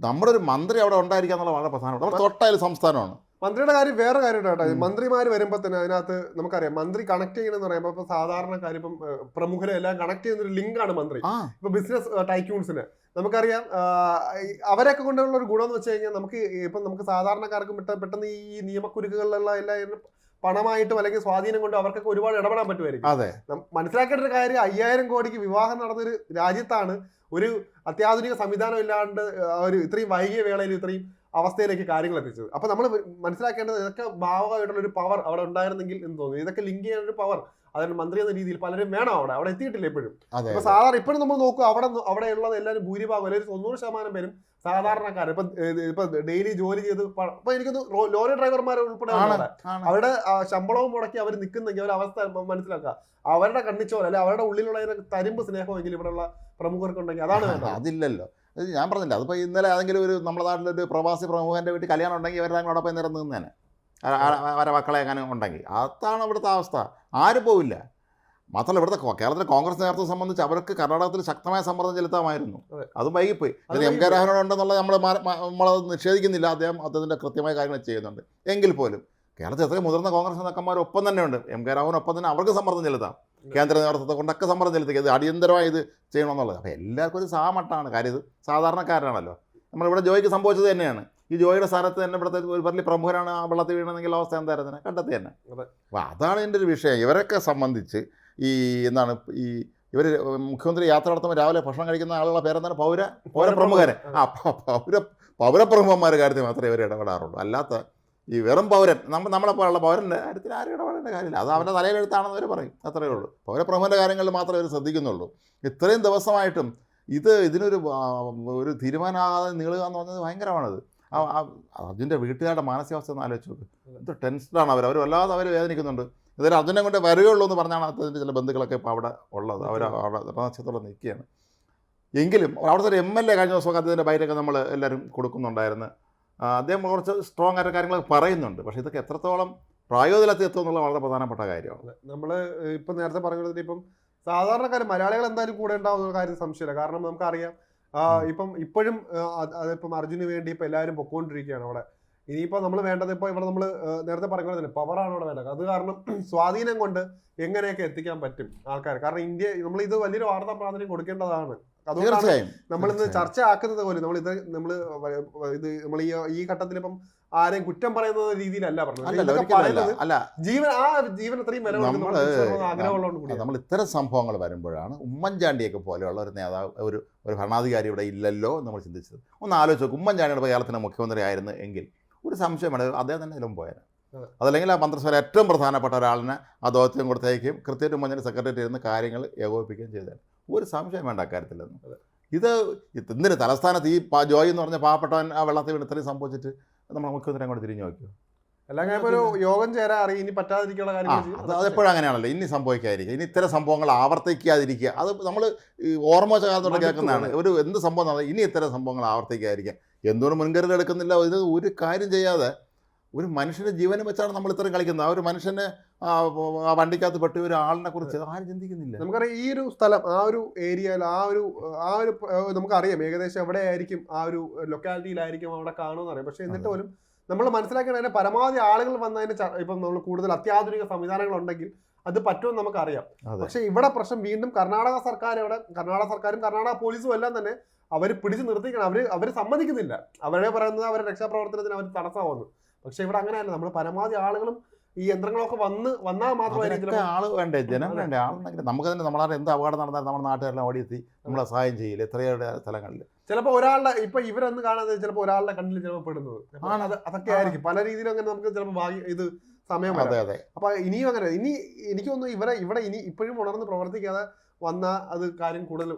നമ്മുടെ ഒരു മന്ത്രി അവിടെ ഉണ്ടായിരിക്കുക എന്നുള്ള വളരെ പ്രധാനമാണ് നമ്മുടെ തൊട്ടയിൽ സംസ്ഥാനമാണ്. മന്ത്രിയുടെ കാര്യം വേറെ കാര്യം കേട്ടോ. മന്ത്രിമാർ വരുമ്പോൾ തന്നെ അതിനകത്ത് നമുക്കറിയാം മന്ത്രി കണക്ട് ചെയ്യണമെന്ന് പറയുമ്പോൾ ഇപ്പൊ സാധാരണക്കാർ ഇപ്പം പ്രമുഖരെ എല്ലാം കണക്ട് ചെയ്യുന്ന ഒരു ലിങ്ക് ആണ് മന്ത്രി. ഇപ്പൊ ബിസിനസ് ടൈക്യൂൺസിന് നമുക്കറിയാം അവരൊക്കെ കൊണ്ടുള്ള ഒരു ഗുണം എന്ന് വെച്ച് കഴിഞ്ഞാൽ നമുക്ക് ഇപ്പം നമുക്ക് സാധാരണക്കാർക്ക് പെട്ട- പെട്ടെന്ന് ഈ നിയമക്കുരുക്കുകളിലുള്ള എല്ലാം പണമായിട്ടും അല്ലെങ്കിൽ സ്വാധീനം കൊണ്ടും അവർക്കൊക്കെ ഒരുപാട് ഇടപെടാൻ പറ്റുമായിരിക്കും. അതെ. മനസ്സിലാക്കേണ്ട ഒരു കാര്യം അയ്യായിരം കോടിക്ക് വിവാഹം നടന്നൊരു രാജ്യത്താണ് ഒരു അത്യാധുനിക സംവിധാനം ഇല്ലാണ്ട് ഒരു ഇത്രയും വൈകിയ വേളയിൽ ഇത്രയും അവസ്ഥയിലേക്ക് കാര്യങ്ങൾ എത്തിച്ചത്. അപ്പൊ നമ്മൾ മനസ്സിലാക്കേണ്ടത് ഇതൊക്കെ ഭാവമായിട്ടുള്ള ഒരു പവർ അവിടെ ഉണ്ടായിരുന്നെങ്കിൽ എന്ന് തോന്നുന്നു. ഇതൊക്കെ ലിങ്ക് ചെയ്യാൻ ഒരു പവർ അതിന് മന്ത്രി എന്ന രീതിയിൽ പലരും വേണം അവിടെ. അവിടെ എത്തിയിട്ടില്ല എപ്പോഴും അപ്പൊ ഇപ്പൊ സാധാരണ ഇപ്പോഴും നമ്മൾ നോക്കുക അവിടെ അവിടെ ഉള്ളത് എല്ലാവരും ഭൂരിഭാഗം അല്ലെങ്കിൽ തൊണ്ണൂറ് ശതമാനം പേരും സാധാരണക്കാർ. ഇപ്പൊ ഇപ്പൊ ഡെയിലി ജോലി ചെയ്ത് അപ്പൊ എനിക്ക് എനിക്കൊന്ന് ലോറി ഡ്രൈവർമാരെ ഉൾപ്പെടെ അവരുടെ ശമ്പളവും മുടക്കി അവർ നിൽക്കുന്നെങ്കിൽ അവരുടെ അവസ്ഥ മനസ്സിലാക്കുക. അവരുടെ കണ്ണിച്ചോല അല്ലെ അവരുടെ ഉള്ളിലുള്ള തരിമ്പ് സ്നേഹമെങ്കിലും ഇവിടെയുള്ള പ്രമുഖർക്കുണ്ടെങ്കിൽ അതാണ് അതില്ലല്ലോ. അത് ഞാൻ പറഞ്ഞില്ല. അതിപ്പോൾ ഇന്നലെ ഏതെങ്കിലും ഒരു നമ്മുടെ നാട്ടിലൊരു പ്രവാസി പ്രമുഖന്റെ വീട്ടിൽ കല്യാണം ഉണ്ടെങ്കിൽ ഇവരുടെ അവിടെ പോയി നിരന്ന് നിന്നേനെ. അവരെ മക്കളെ അങ്ങനെ ഉണ്ടെങ്കിൽ. അതാണ് ഇവിടുത്തെ അവസ്ഥ. ആരും പോവില്ല. മാത്രമല്ല ഇവിടുത്തെ കേരളത്തിലെ കോൺഗ്രസ് നേതൃത്വം സംബന്ധിച്ച് അവർക്ക് കർണാടകത്തിൽ ശക്തമായ സമ്മർദ്ദം ചെലുത്താമായിരുന്നു. അതെ. വൈകിപ്പോയി. M K. രാഘവൻ നമ്മൾ നമ്മളത് നിഷേധിക്കുന്നില്ല. അദ്ദേഹം അദ്ദേഹത്തിന്റെ കൃത്യമായ കാര്യങ്ങൾ ചെയ്യുന്നുണ്ട്. എങ്കിൽ പോലും കേരളത്തിൽ എത്രയും മുതിർന്ന കോൺഗ്രസ് നേതാക്കന്മാർ ഒപ്പം തന്നെയുണ്ട് എം കെ രാഹുൽ ഒപ്പം തന്നെ അവർക്ക് സമ്മർദ്ദം ചെലുത്താം. കേന്ദ്ര നേതൃത്വത്തെ കൊണ്ടൊക്കെ സമ്മർദ്ദം ചെലുത്തുക ഇത് അടിയന്തരമായി ഇത് ചെയ്യണമെന്നുള്ളത്. അപ്പോൾ എല്ലാവർക്കും ഒരു സാമട്ടാണ് കാര്യം. ഇത് സാധാരണക്കാരനാണല്ലോ. നമ്മളിവിടെ ജോയിക്ക് സംഭവിച്ചത് തന്നെയാണ്. ഈ ജോയിയുടെ സ്ഥാനത്ത് തന്നെ ഇവിടുത്തെ ഒരു വലിയ പ്രമുഖരാണ് ആ വെള്ളത്തിൽ വീണെന്നെങ്കിൽ അവസ്ഥ എന്തായിരുന്നു കണ്ടെത്തി തന്നെ. അതെ. അപ്പോൾ അതാണ് എന്റെ ഒരു വിഷയം. ഇവരൊക്കെ സംബന്ധിച്ച് ഈ എന്താണ് ഈ ഇവർ മുഖ്യമന്ത്രി യാത്ര നടത്തുമ്പോൾ രാവിലെ ഭക്ഷണം കഴിക്കുന്ന ആളുകളുടെ പേരെന്താണ്? പൗര പൗരപ്രമുഖരെ ആ പൗര പൗരപ്രമുഖന്മാരുടെ കാര്യത്തിൽ മാത്രമേ ഇവർ ഇടപെടാറുള്ളൂ. അല്ലാത്ത ഈ വെറും പൗരൻ നമ്മൾ നമ്മളെപ്പോലുള്ള പൗരന്റെ കാര്യത്തിൽ ആരും ഇടപെടേണ്ട കാര്യമില്ല. അത് അവന്റെ തലയിലെടുത്താണെന്ന് അവർ പറയും. അത്രയേ ഉള്ളൂ. പൗരപ്രമുഖന്റെ കാര്യങ്ങളിൽ മാത്രമേ അവർ ശ്രദ്ധിക്കുന്നുള്ളൂ. ഇത്രയും ദിവസമായിട്ടും ഇത് ഇതിനൊരു ഒരു തീരുമാനമാകാതെ നീളുക എന്ന് പറഞ്ഞത് ഭയങ്കരമാണത്. അർജുന്റെ വീട്ടുകാരുടെ മാനസികാവസ്ഥ ഒന്ന് ആലോചിച്ച് നോക്ക്. ടെൻഷനാണ് അവർ അവർ വല്ലാതെ അവർ വേദനിക്കുന്നുണ്ട്. ഇതിൽ അർജുനെ കൊണ്ട് വരികയുള്ളൂ എന്ന് പറഞ്ഞാണ് അതിന്റെ ചില ബന്ധുക്കളൊക്കെ ഇപ്പോൾ അവിടെ ഉള്ളത്. അവർ അവിടെ രണക്ഷത്തോടെ നിൽക്കുകയാണ്. എങ്കിലും അവിടുത്തെ ഒരു എം എൽ എ കഴിഞ്ഞ ദിവസമൊക്കെ അദ്ദേഹത്തിന്റെ ബൈറ്റൊക്കെ നമ്മൾ എല്ലാവരും കൊടുക്കുന്നുണ്ടായിരുന്നു. അദ്ദേഹം കുറച്ച് സ്ട്രോങ് ആയിട്ട് കാര്യങ്ങളൊക്കെ പറയുന്നുണ്ട്. പക്ഷേ ഇതൊക്കെ എത്രത്തോളം പ്രായോഗികത്തിൽ എത്തും എന്നുള്ള വളരെ പ്രധാനപ്പെട്ട കാര്യമാണ്. നമ്മൾ ഇപ്പം നേരത്തെ പറഞ്ഞത് ഇപ്പം സാധാരണക്കാർ മലയാളികൾ എന്തായാലും കൂടെ ഉണ്ടാവുന്ന കാര്യം സംശയമില്ല. കാരണം നമുക്കറിയാം ഇപ്പം ഇപ്പോഴും അതിപ്പം അർജുന് വേണ്ടി ഇപ്പം എല്ലാവരും പൊക്കോണ്ടിരിക്കുകയാണ് അവിടെ. ഇനിയിപ്പോൾ നമ്മൾ വേണ്ടത് ഇപ്പോൾ ഇവിടെ നമ്മൾ നേരത്തെ പറഞ്ഞ പവറാണ് ഇവിടെ വേണ്ടത്. അത് കാരണം സ്വാധീനം കൊണ്ട് എങ്ങനെയൊക്കെ എത്തിക്കാൻ പറ്റും ആൾക്കാർ കാരണം ഇന്ത്യ നമ്മൾ ഇത് വലിയൊരു വാർത്താ പ്രാധാന്യം കൊടുക്കേണ്ടതാണ്. അതുകൊണ്ടാണ് ഇന്ന് ചർച്ച ആക്കുന്നത് പോലെ നമ്മൾ ഇത് നമ്മൾ ഇത് നമ്മൾ ഈ ഈ ഘട്ടത്തിൽ ഇപ്പം ആരെയും കുറ്റം പറയുന്ന രീതിയിലല്ല പറഞ്ഞത്. ജീവൻ ആ ജീവൻ അത്രയും നമ്മൾ നമ്മൾ ഇത്തരം സംഭവങ്ങൾ വരുമ്പോഴാണ് ഉമ്മൻചാണ്ടിയൊക്കെ പോലെയുള്ള ഒരു നേതാവ് ഒരു ഒരു ഭരണാധികാരി ഇവിടെ ഇല്ലല്ലോ നമ്മൾ ചിന്തിച്ചത്. ഒന്ന് ആലോചിച്ച് നോക്കും ഉമ്മൻചാണ്ടിയുടെ കേരളത്തിന് മുഖ്യമന്ത്രി ആയിരുന്നു എങ്കിൽ ഒരു സംശയമാണ് അദ്ദേഹം തന്നെ ഇതിലും പോയത് അതല്ലെങ്കിൽ ആ മന്ത്രിസഭയിൽ ഏറ്റവും പ്രധാനപ്പെട്ട ഒരാളിനെ ആ ദൗത്യം കൊടുത്തേക്കും കൃത്യമായിട്ട് ഉമ്മൻചാണ്ടി സെക്രട്ടറി ഇരുന്ന് കാര്യങ്ങൾ ഏകോപിപ്പിക്കുകയും ചെയ്തത് ഒരു സംശയം വേണ്ട അക്കാര്യത്തിലൊന്നും ഇത് എന്തിന് തലസ്ഥാനത്ത് ഈ പാ- ജോയി എന്ന് പറഞ്ഞ പാവപ്പെട്ടവൻ ആ വെള്ളത്തിൽ വീണ് ഇത്രയും സംഭവിച്ചിട്ട് നമ്മൾ മുഖ്യമന്ത്രി അങ്ങോട്ട് തിരിഞ്ഞു നോക്കിയോ? കഴിയുമ്പോ ഒരു യോഗം ചേരാൻ അറിയും. ഇനി പറ്റാതിരിക്കാനുള്ള കാര്യം അത് എപ്പോഴും അതെപ്പോഴും അങ്ങനെയാണല്ലോ. ഇനി സംഭവിക്കാതിരിക്കുക. ഇനി ഇത്തരം സംഭവങ്ങൾ ആവർത്തിക്കാതിരിക്കുക. അത് നമ്മൾ ഓർമ്മ വെച്ച കാലത്തോടെ കേൾക്കുന്നതാണ്. ഒരു എന്ത് സംഭവം ഇനി ഇത്തരം സംഭവങ്ങൾ ആവർത്തിക്കാതിരിക്കുക. എന്തുകൊണ്ട് മുൻകരുതൽ എടുക്കുന്നില്ല? ഇത് ഒരു കാര്യം ചെയ്യാതെ ഒരു മനുഷ്യന്റെ ജീവനും വെച്ചാണ് നമ്മൾ ഇത്രയും കളിക്കുന്നത്. ആ ഒരു മനുഷ്യന് ആ വണ്ടിക്കകത്ത് പെട്ട ഒരു ആളിനെ കുറിച്ച് ആരും ചിന്തിക്കുന്നില്ല. നമുക്കറിയാം ഈ ഒരു സ്ഥലം ആ ഒരു ഏരിയയിൽ ആ ഒരു ആ ഒരു നമുക്കറിയാം ഏകദേശം എവിടെയായിരിക്കും ആ ഒരു ലൊക്കാലിറ്റിയിലായിരിക്കും അവിടെ കാണുമെന്ന് അറിയാം. പക്ഷേ എന്നിട്ട് പോലും നമ്മൾ മനസ്സിലാക്കണം അതിന്റെ പരമാവധി ആളുകൾ വന്നതിന് ഇപ്പം നമ്മൾ കൂടുതൽ അത്യാധുനിക സംവിധാനങ്ങൾ ഉണ്ടെങ്കിൽ അത് പറ്റുമെന്ന് നമുക്കറിയാം. പക്ഷെ ഇവിടെ പ്രശ്നം വീണ്ടും കർണാടക സർക്കാർ ഇവിടെ കർണാടക സർക്കാരും കർണാടക പോലീസും എല്ലാം തന്നെ അവർ പിടിച്ചു നിർത്തിക്കണം അവർ അവർ സമ്മതിക്കുന്നില്ല. അവരെ പറയുന്നത് അവരുടെ രക്ഷാപ്രവർത്തനത്തിന് അവർ തടസ്സമാവുന്നു. പക്ഷെ ഇവിടെ അങ്ങനെയല്ല. നമ്മൾ പരമാവധി ആളുകളും ഈ യന്ത്രങ്ങളൊക്കെ വന്ന് വന്നാൽ മാത്രമായിരിക്കും ആൾ ആൾ വേണ്ടേ? ജനം. വേണ്ടേ? ആളുണ്ടെങ്കിൽ നമുക്ക് തന്നെ നമ്മളെ എന്ത് അപകടം നടന്നാലും നമ്മുടെ നാട്ടുകാരെല്ലാം ഓടിയെത്തി നമ്മളെ സഹായം ചെയ്യില്ല? എത്രയുടെ സ്ഥലങ്ങളിൽ. ചിലപ്പോൾ ഒരാളുടെ ഇപ്പൊ ഇവരൊന്ന് കാണാതെ ചിലപ്പോൾ ഒരാളുടെ കണ്ണിൽ ചിലപ്പോൾ പെടുന്നത്. ആണ്. അത് അതൊക്കെ ആയിരിക്കും. പല രീതിയിലും അങ്ങനെ നമുക്ക് ചിലപ്പോൾ ഭാഗ്യ ഇത് സമയം അതെ അതെ. അപ്പൊ ഇനിയും അങ്ങനെ. ഇനി എനിക്കൊന്നും ഇവരെ ഇവിടെ ഇനി ഇപ്പോഴും ഉണർന്ന് പ്രവർത്തിക്കാതെ വന്ന അത് കാര്യം കൂടുതൽ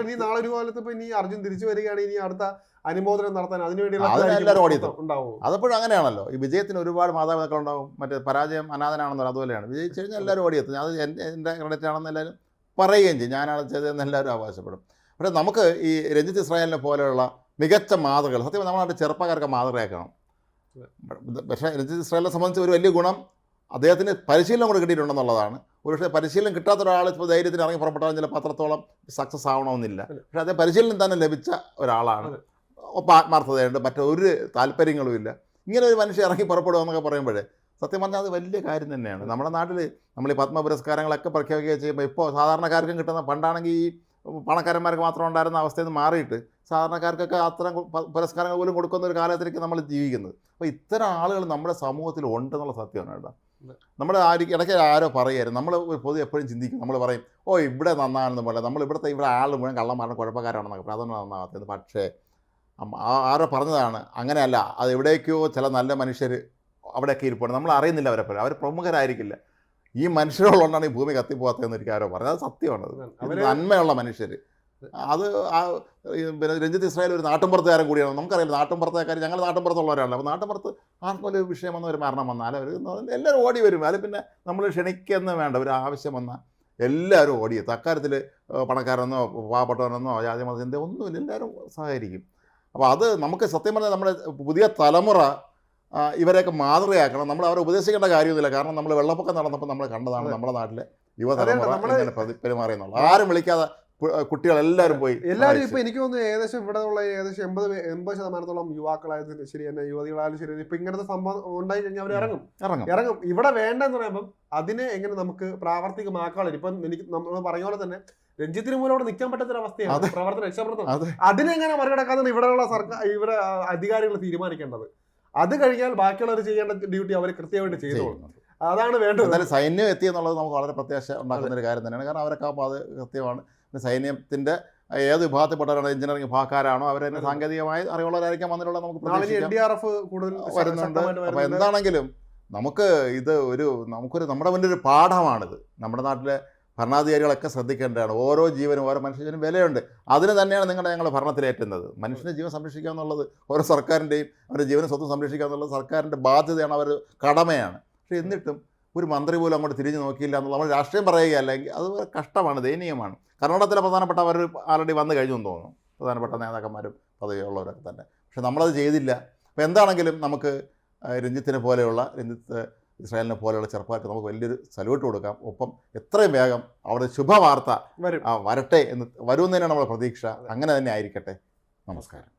ഇനി നാളെ ഒരു കാലത്ത് ഇപ്പൊ ഇനി അർജുൻ തിരിച്ചു വരികയാണ് ഇനി അടുത്ത അനുമോദനം നടത്താൻ അതിനുവേണ്ടി അതിനുവേണ്ടിയുള്ള. ഉണ്ടാവും. അതപ്പോഴും അങ്ങനെയാണല്ലോ. ഈ വിജയത്തിന് ഒരുപാട് മാതാപിതാക്കൾ ഉണ്ടാവും. മറ്റേ പരാജയം അനാഥനാണെന്നോ അതുപോലെയാണ്. വിജയിച്ചു കഴിഞ്ഞാൽ എല്ലാവരും ഓടിയെത്തും. അത് എന്റെ ക്രെഡിറ്റ് ആണെന്ന് എല്ലാവരും പറയുകയും ചെയ്യും. ഞാനാണ് ചെയ്തതെന്ന് എല്ലാവരും അവകാശപ്പെടും പക്ഷേ നമുക്ക് ഈ രഞ്ജിത്ത് ഇസ്രായേലിനെ പോലെയുള്ള മികച്ച മാതൃകകൾ സത്യം നമ്മുടെ ചെറുപ്പക്കാർക്ക് മാതൃകയാക്കണം. പക്ഷേ രഞ്ജിത്ത് ഇസ്രായേലിനെ സംബന്ധിച്ച് ഒരു വലിയ ഗുണം അദ്ദേഹത്തിന് പരിശീലനം കൂടെ കിട്ടിയിട്ടുണ്ടെന്നുള്ളതാണ്. ഒരുപക്ഷെ പരിശീലനം കിട്ടാത്ത ഒരാൾ ഇപ്പോൾ ധൈര്യത്തിന് ഇറങ്ങി പുറപ്പെട്ടാലും ചിലപ്പോൾ പത്രത്തോളം സക്സസ് ആവണമെന്നില്ല. പക്ഷേ അദ്ദേഹം പരിശീലനം തന്നെ ലഭിച്ച ഒരാളാണ്. ഒപ്പം ആത്മാർത്ഥതയുണ്ട്. മറ്റൊരു താല്പര്യങ്ങളും ഇല്ല ഇങ്ങനെ ഒരു മനുഷ്യൻ ഇറങ്ങി പുറപ്പെടുക എന്നൊക്കെ പറയുമ്പോഴേ സത്യം പറഞ്ഞാൽ അത് വലിയ കാര്യം തന്നെയാണ്. നമ്മുടെ നാട്ടിൽ നമ്മൾ ഈ പത്മ പുരസ്കാരങ്ങളൊക്കെ പ്രഖ്യാപിക്കുകയും ചെയ്യുമ്പോൾ ഇപ്പോൾ സാധാരണക്കാർക്കും കിട്ടുന്ന പണ്ടാണെങ്കിൽ ഈ പണക്കാരന്മാർക്ക് മാത്രം ഉണ്ടായിരുന്ന അവസ്ഥയിൽ നിന്ന് മാറിയിട്ട് സാധാരണക്കാർക്കൊക്കെ അത്തരം പുരസ്കാരങ്ങൾ പോലും കൊടുക്കുന്ന ഒരു കാലത്തിലേക്ക് നമ്മൾ ജീവിക്കുന്നത്. അപ്പോൾ ഇത്തരം ആളുകൾ നമ്മുടെ സമൂഹത്തിൽ ഉണ്ടെന്നുള്ള സത്യമാണ് കേട്ടോ. നമ്മൾ ആര് ഇടയ്ക്ക് ആരോ പറയുമായിരുന്നു നമ്മൾ പൊതു എപ്പോഴും ചിന്തിക്കും. നമ്മൾ പറയും ഓ ഇവിടെ നന്നാണെന്ന് പോലെ. നമ്മൾ ഇവിടുത്തെ ഇവിടെ ആൾ മുഴുവൻ കള്ളന്മാരുടെ കുഴപ്പക്കാരാണെന്നൊക്കെ പറയാം. അതൊന്നും നന്നാകത്തത് പക്ഷേ ആരോ പറഞ്ഞതാണ്. അങ്ങനെയല്ല. അത് എവിടേക്കോ ചില നല്ല മനുഷ്യർ അവിടെയൊക്കെ ഇരിപ്പുണ്ട്. നമ്മൾ അറിയുന്നില്ല അവരെ പോലെ അവർ പ്രമുഖരായിരിക്കില്ല. ഈ മനുഷ്യരുള്ളതുകൊണ്ടാണ് ഈ ഭൂമി കത്തിപ്പോകാത്തതെന്ന് എനിക്ക് ആരോ പറഞ്ഞത്. അത് സത്യമാണത് നന്മയുള്ള മനുഷ്യർ അത് ആ പിന്നെ രഞ്ജിത്ത് ഇസ്രായേൽ ഒരു നാട്ടിൻപുറത്തുകാരൻ കൂടിയാണ്. നമുക്കറിയാം നാട്ടിൻപുറത്തുകാർ ഞങ്ങൾ നാട്ടിൻപുറത്തുള്ളവരാണ് അപ്പോൾ നാട്ടിൻപുറത്ത് ആർക്കൊരു വിഷയം വന്ന ഒരു മരണം വന്നാൽ അവർ എല്ലാവരും ഓടി വരും. അതിൽ പിന്നെ നമ്മൾ ക്ഷണിക്കുന്ന വേണ്ട ഒരു ആവശ്യം വന്നാൽ എല്ലാവരും ഓടിയെത്തും അക്കാര്യത്തിൽ പണക്കാരെന്നോ പാവപ്പെട്ടവനെന്നോ ജാതി മതത്തിന്റെ ഒന്നുമില്ല. എല്ലാവരും സഹകരിക്കും. അപ്പോൾ അത് നമുക്ക് സത്യം പറഞ്ഞാൽ നമ്മുടെ പുതിയ തലമുറ ഇവരെയൊക്കെ മാതൃകയാക്കണം. നമ്മൾ അവരെ ഉപദേശിക്കേണ്ട കാര്യമൊന്നുമില്ല. കാരണം നമ്മൾ വെള്ളപ്പൊക്കം നടന്നപ്പോൾ നമ്മൾ കണ്ടതാണ് നമ്മുടെ നാട്ടിലെ യുവതലമുറ പെരുമാറിയെന്നുള്ളത്. ആരും വിളിക്കാതെ കുട്ടികളെല്ലാവരും പോയി എല്ലാരും. ഇപ്പൊ എനിക്ക് തോന്നുന്നു ഏകദേശം ഇവിടെ ഉള്ള ഏകദേശം എൺപത് എൺപത് ശതമാനത്തോളം യുവാക്കളായാലും ശരി തന്നെ യുവതികളായാലും ശരി ഇപ്പൊ ഇങ്ങനത്തെ സംഭവം ഉണ്ടായി കഴിഞ്ഞാൽ അവർ ഇറങ്ങും. ഇറങ്ങും. ഇറങ്ങും. ഇവിടെ വേണ്ടെന്ന് പറയുമ്പോൾ അതിനെ എങ്ങനെ നമുക്ക് പ്രാവർത്തികമാക്കാനുള്ള ഇപ്പൊ എനിക്ക് നമ്മൾ പറഞ്ഞ പോലെ തന്നെ രഞ്ജിത്തിന് മൂലം അവിടെ നിൽക്കാൻ പറ്റാത്തൊരു അവസ്ഥയാണ് പ്രവർത്തന രക്ഷപ്പെടുത്തുന്നത് അതെ. അതിനെങ്ങനെ മറികടക്കാന്നാണ് ഇവിടെയുള്ള സർക്കാർ ഇവിടെ അധികാരികൾ തീരുമാനിക്കേണ്ടത്. അത് കഴിഞ്ഞാൽ ബാക്കിയുള്ളവർ ചെയ്യേണ്ട ഡ്യൂട്ടി അവർ കൃത്യമായിട്ട് ചെയ്തോളും. അതാണ് വേണ്ടത്. എന്നാലും സൈന്യം എത്തി എന്നുള്ളത് നമുക്ക് വളരെ പ്രത്യാശ ഉണ്ടാക്കുന്ന ഒരു കാര്യം തന്നെയാണ്. കാരണം അവരൊക്കെ അപ്പോൾ അത് കൃത്യമാണ്. പിന്നെ സൈന്യത്തിന്റെ ഏത് വിഭാഗത്തിൽപ്പെട്ടവരാണ് എഞ്ചിനീയറിംഗ് വിഭാഗക്കാരാണോ അവരെ സാങ്കേതികമായി അറിവുള്ളവരായിരിക്കാം വന്നിട്ടുള്ള നമുക്ക് വരുന്നുണ്ട്. അപ്പോൾ എന്താണെങ്കിലും നമുക്ക് ഇത് ഒരു നമുക്കൊരു നമ്മുടെ മുന്നിലൊരു പാഠമാണിത്. നമ്മുടെ നാട്ടിലെ ഭരണാധികാരികളൊക്കെ ശ്രദ്ധിക്കേണ്ടതാണ്. ഓരോ ജീവനും ഓരോ മനുഷ്യനും വിലയുണ്ട്. അതിന് തന്നെയാണ് നിങ്ങളുടെ ഞങ്ങൾ ഭരണത്തിലേറ്റുന്നത്. മനുഷ്യന്റെ ജീവൻ സംരക്ഷിക്കുക എന്നുള്ളത് ഓരോ സർക്കാരിന്റെയും അവരുടെ ജീവനും സ്വത്തും സംരക്ഷിക്കുക എന്നുള്ളത് സർക്കാരിന്റെ ബാധ്യതയാണ് അവർ കടമയാണ്. പക്ഷേ എന്നിട്ടും ഒരു മന്ത്രി പോലും അങ്ങോട്ട് തിരിഞ്ഞു നോക്കിയില്ല എന്നുള്ളത് നമ്മൾ രാഷ്ട്രീയം പറയുകയല്ലെങ്കിൽ അത് കഷ്ടമാണ് ദയനീയമാണ്. കർണാടകത്തിലെ പ്രധാനപ്പെട്ടവർ ആൾറെഡി വന്നു കഴിഞ്ഞു എന്ന് തോന്നുന്നു. പ്രധാനപ്പെട്ട നേതാക്കന്മാരും പദവിയുള്ളവരൊക്കെ തന്നെ. പക്ഷെ നമ്മളത് ചെയ്തില്ല. അപ്പോൾ എന്താണെങ്കിലും നമുക്ക് രഞ്ജിത്തിനെ പോലെയുള്ള രഞ്ജിത്ത് ഇസ്രായേലിനെ പോലെയുള്ള ചെറുപ്പക്കാർക്ക് നമുക്ക് വലിയൊരു സല്യൂട്ട് കൊടുക്കാം. ഒപ്പം എത്രയും വേഗം അവരുടെ ശുഭവാർത്ത വരും. വരട്ടെ എന്ന് വരുമെന്ന് തന്നെയാണ് നമ്മുടെ പ്രതീക്ഷ. അങ്ങനെ തന്നെ ആയിരിക്കട്ടെ. നമസ്കാരം.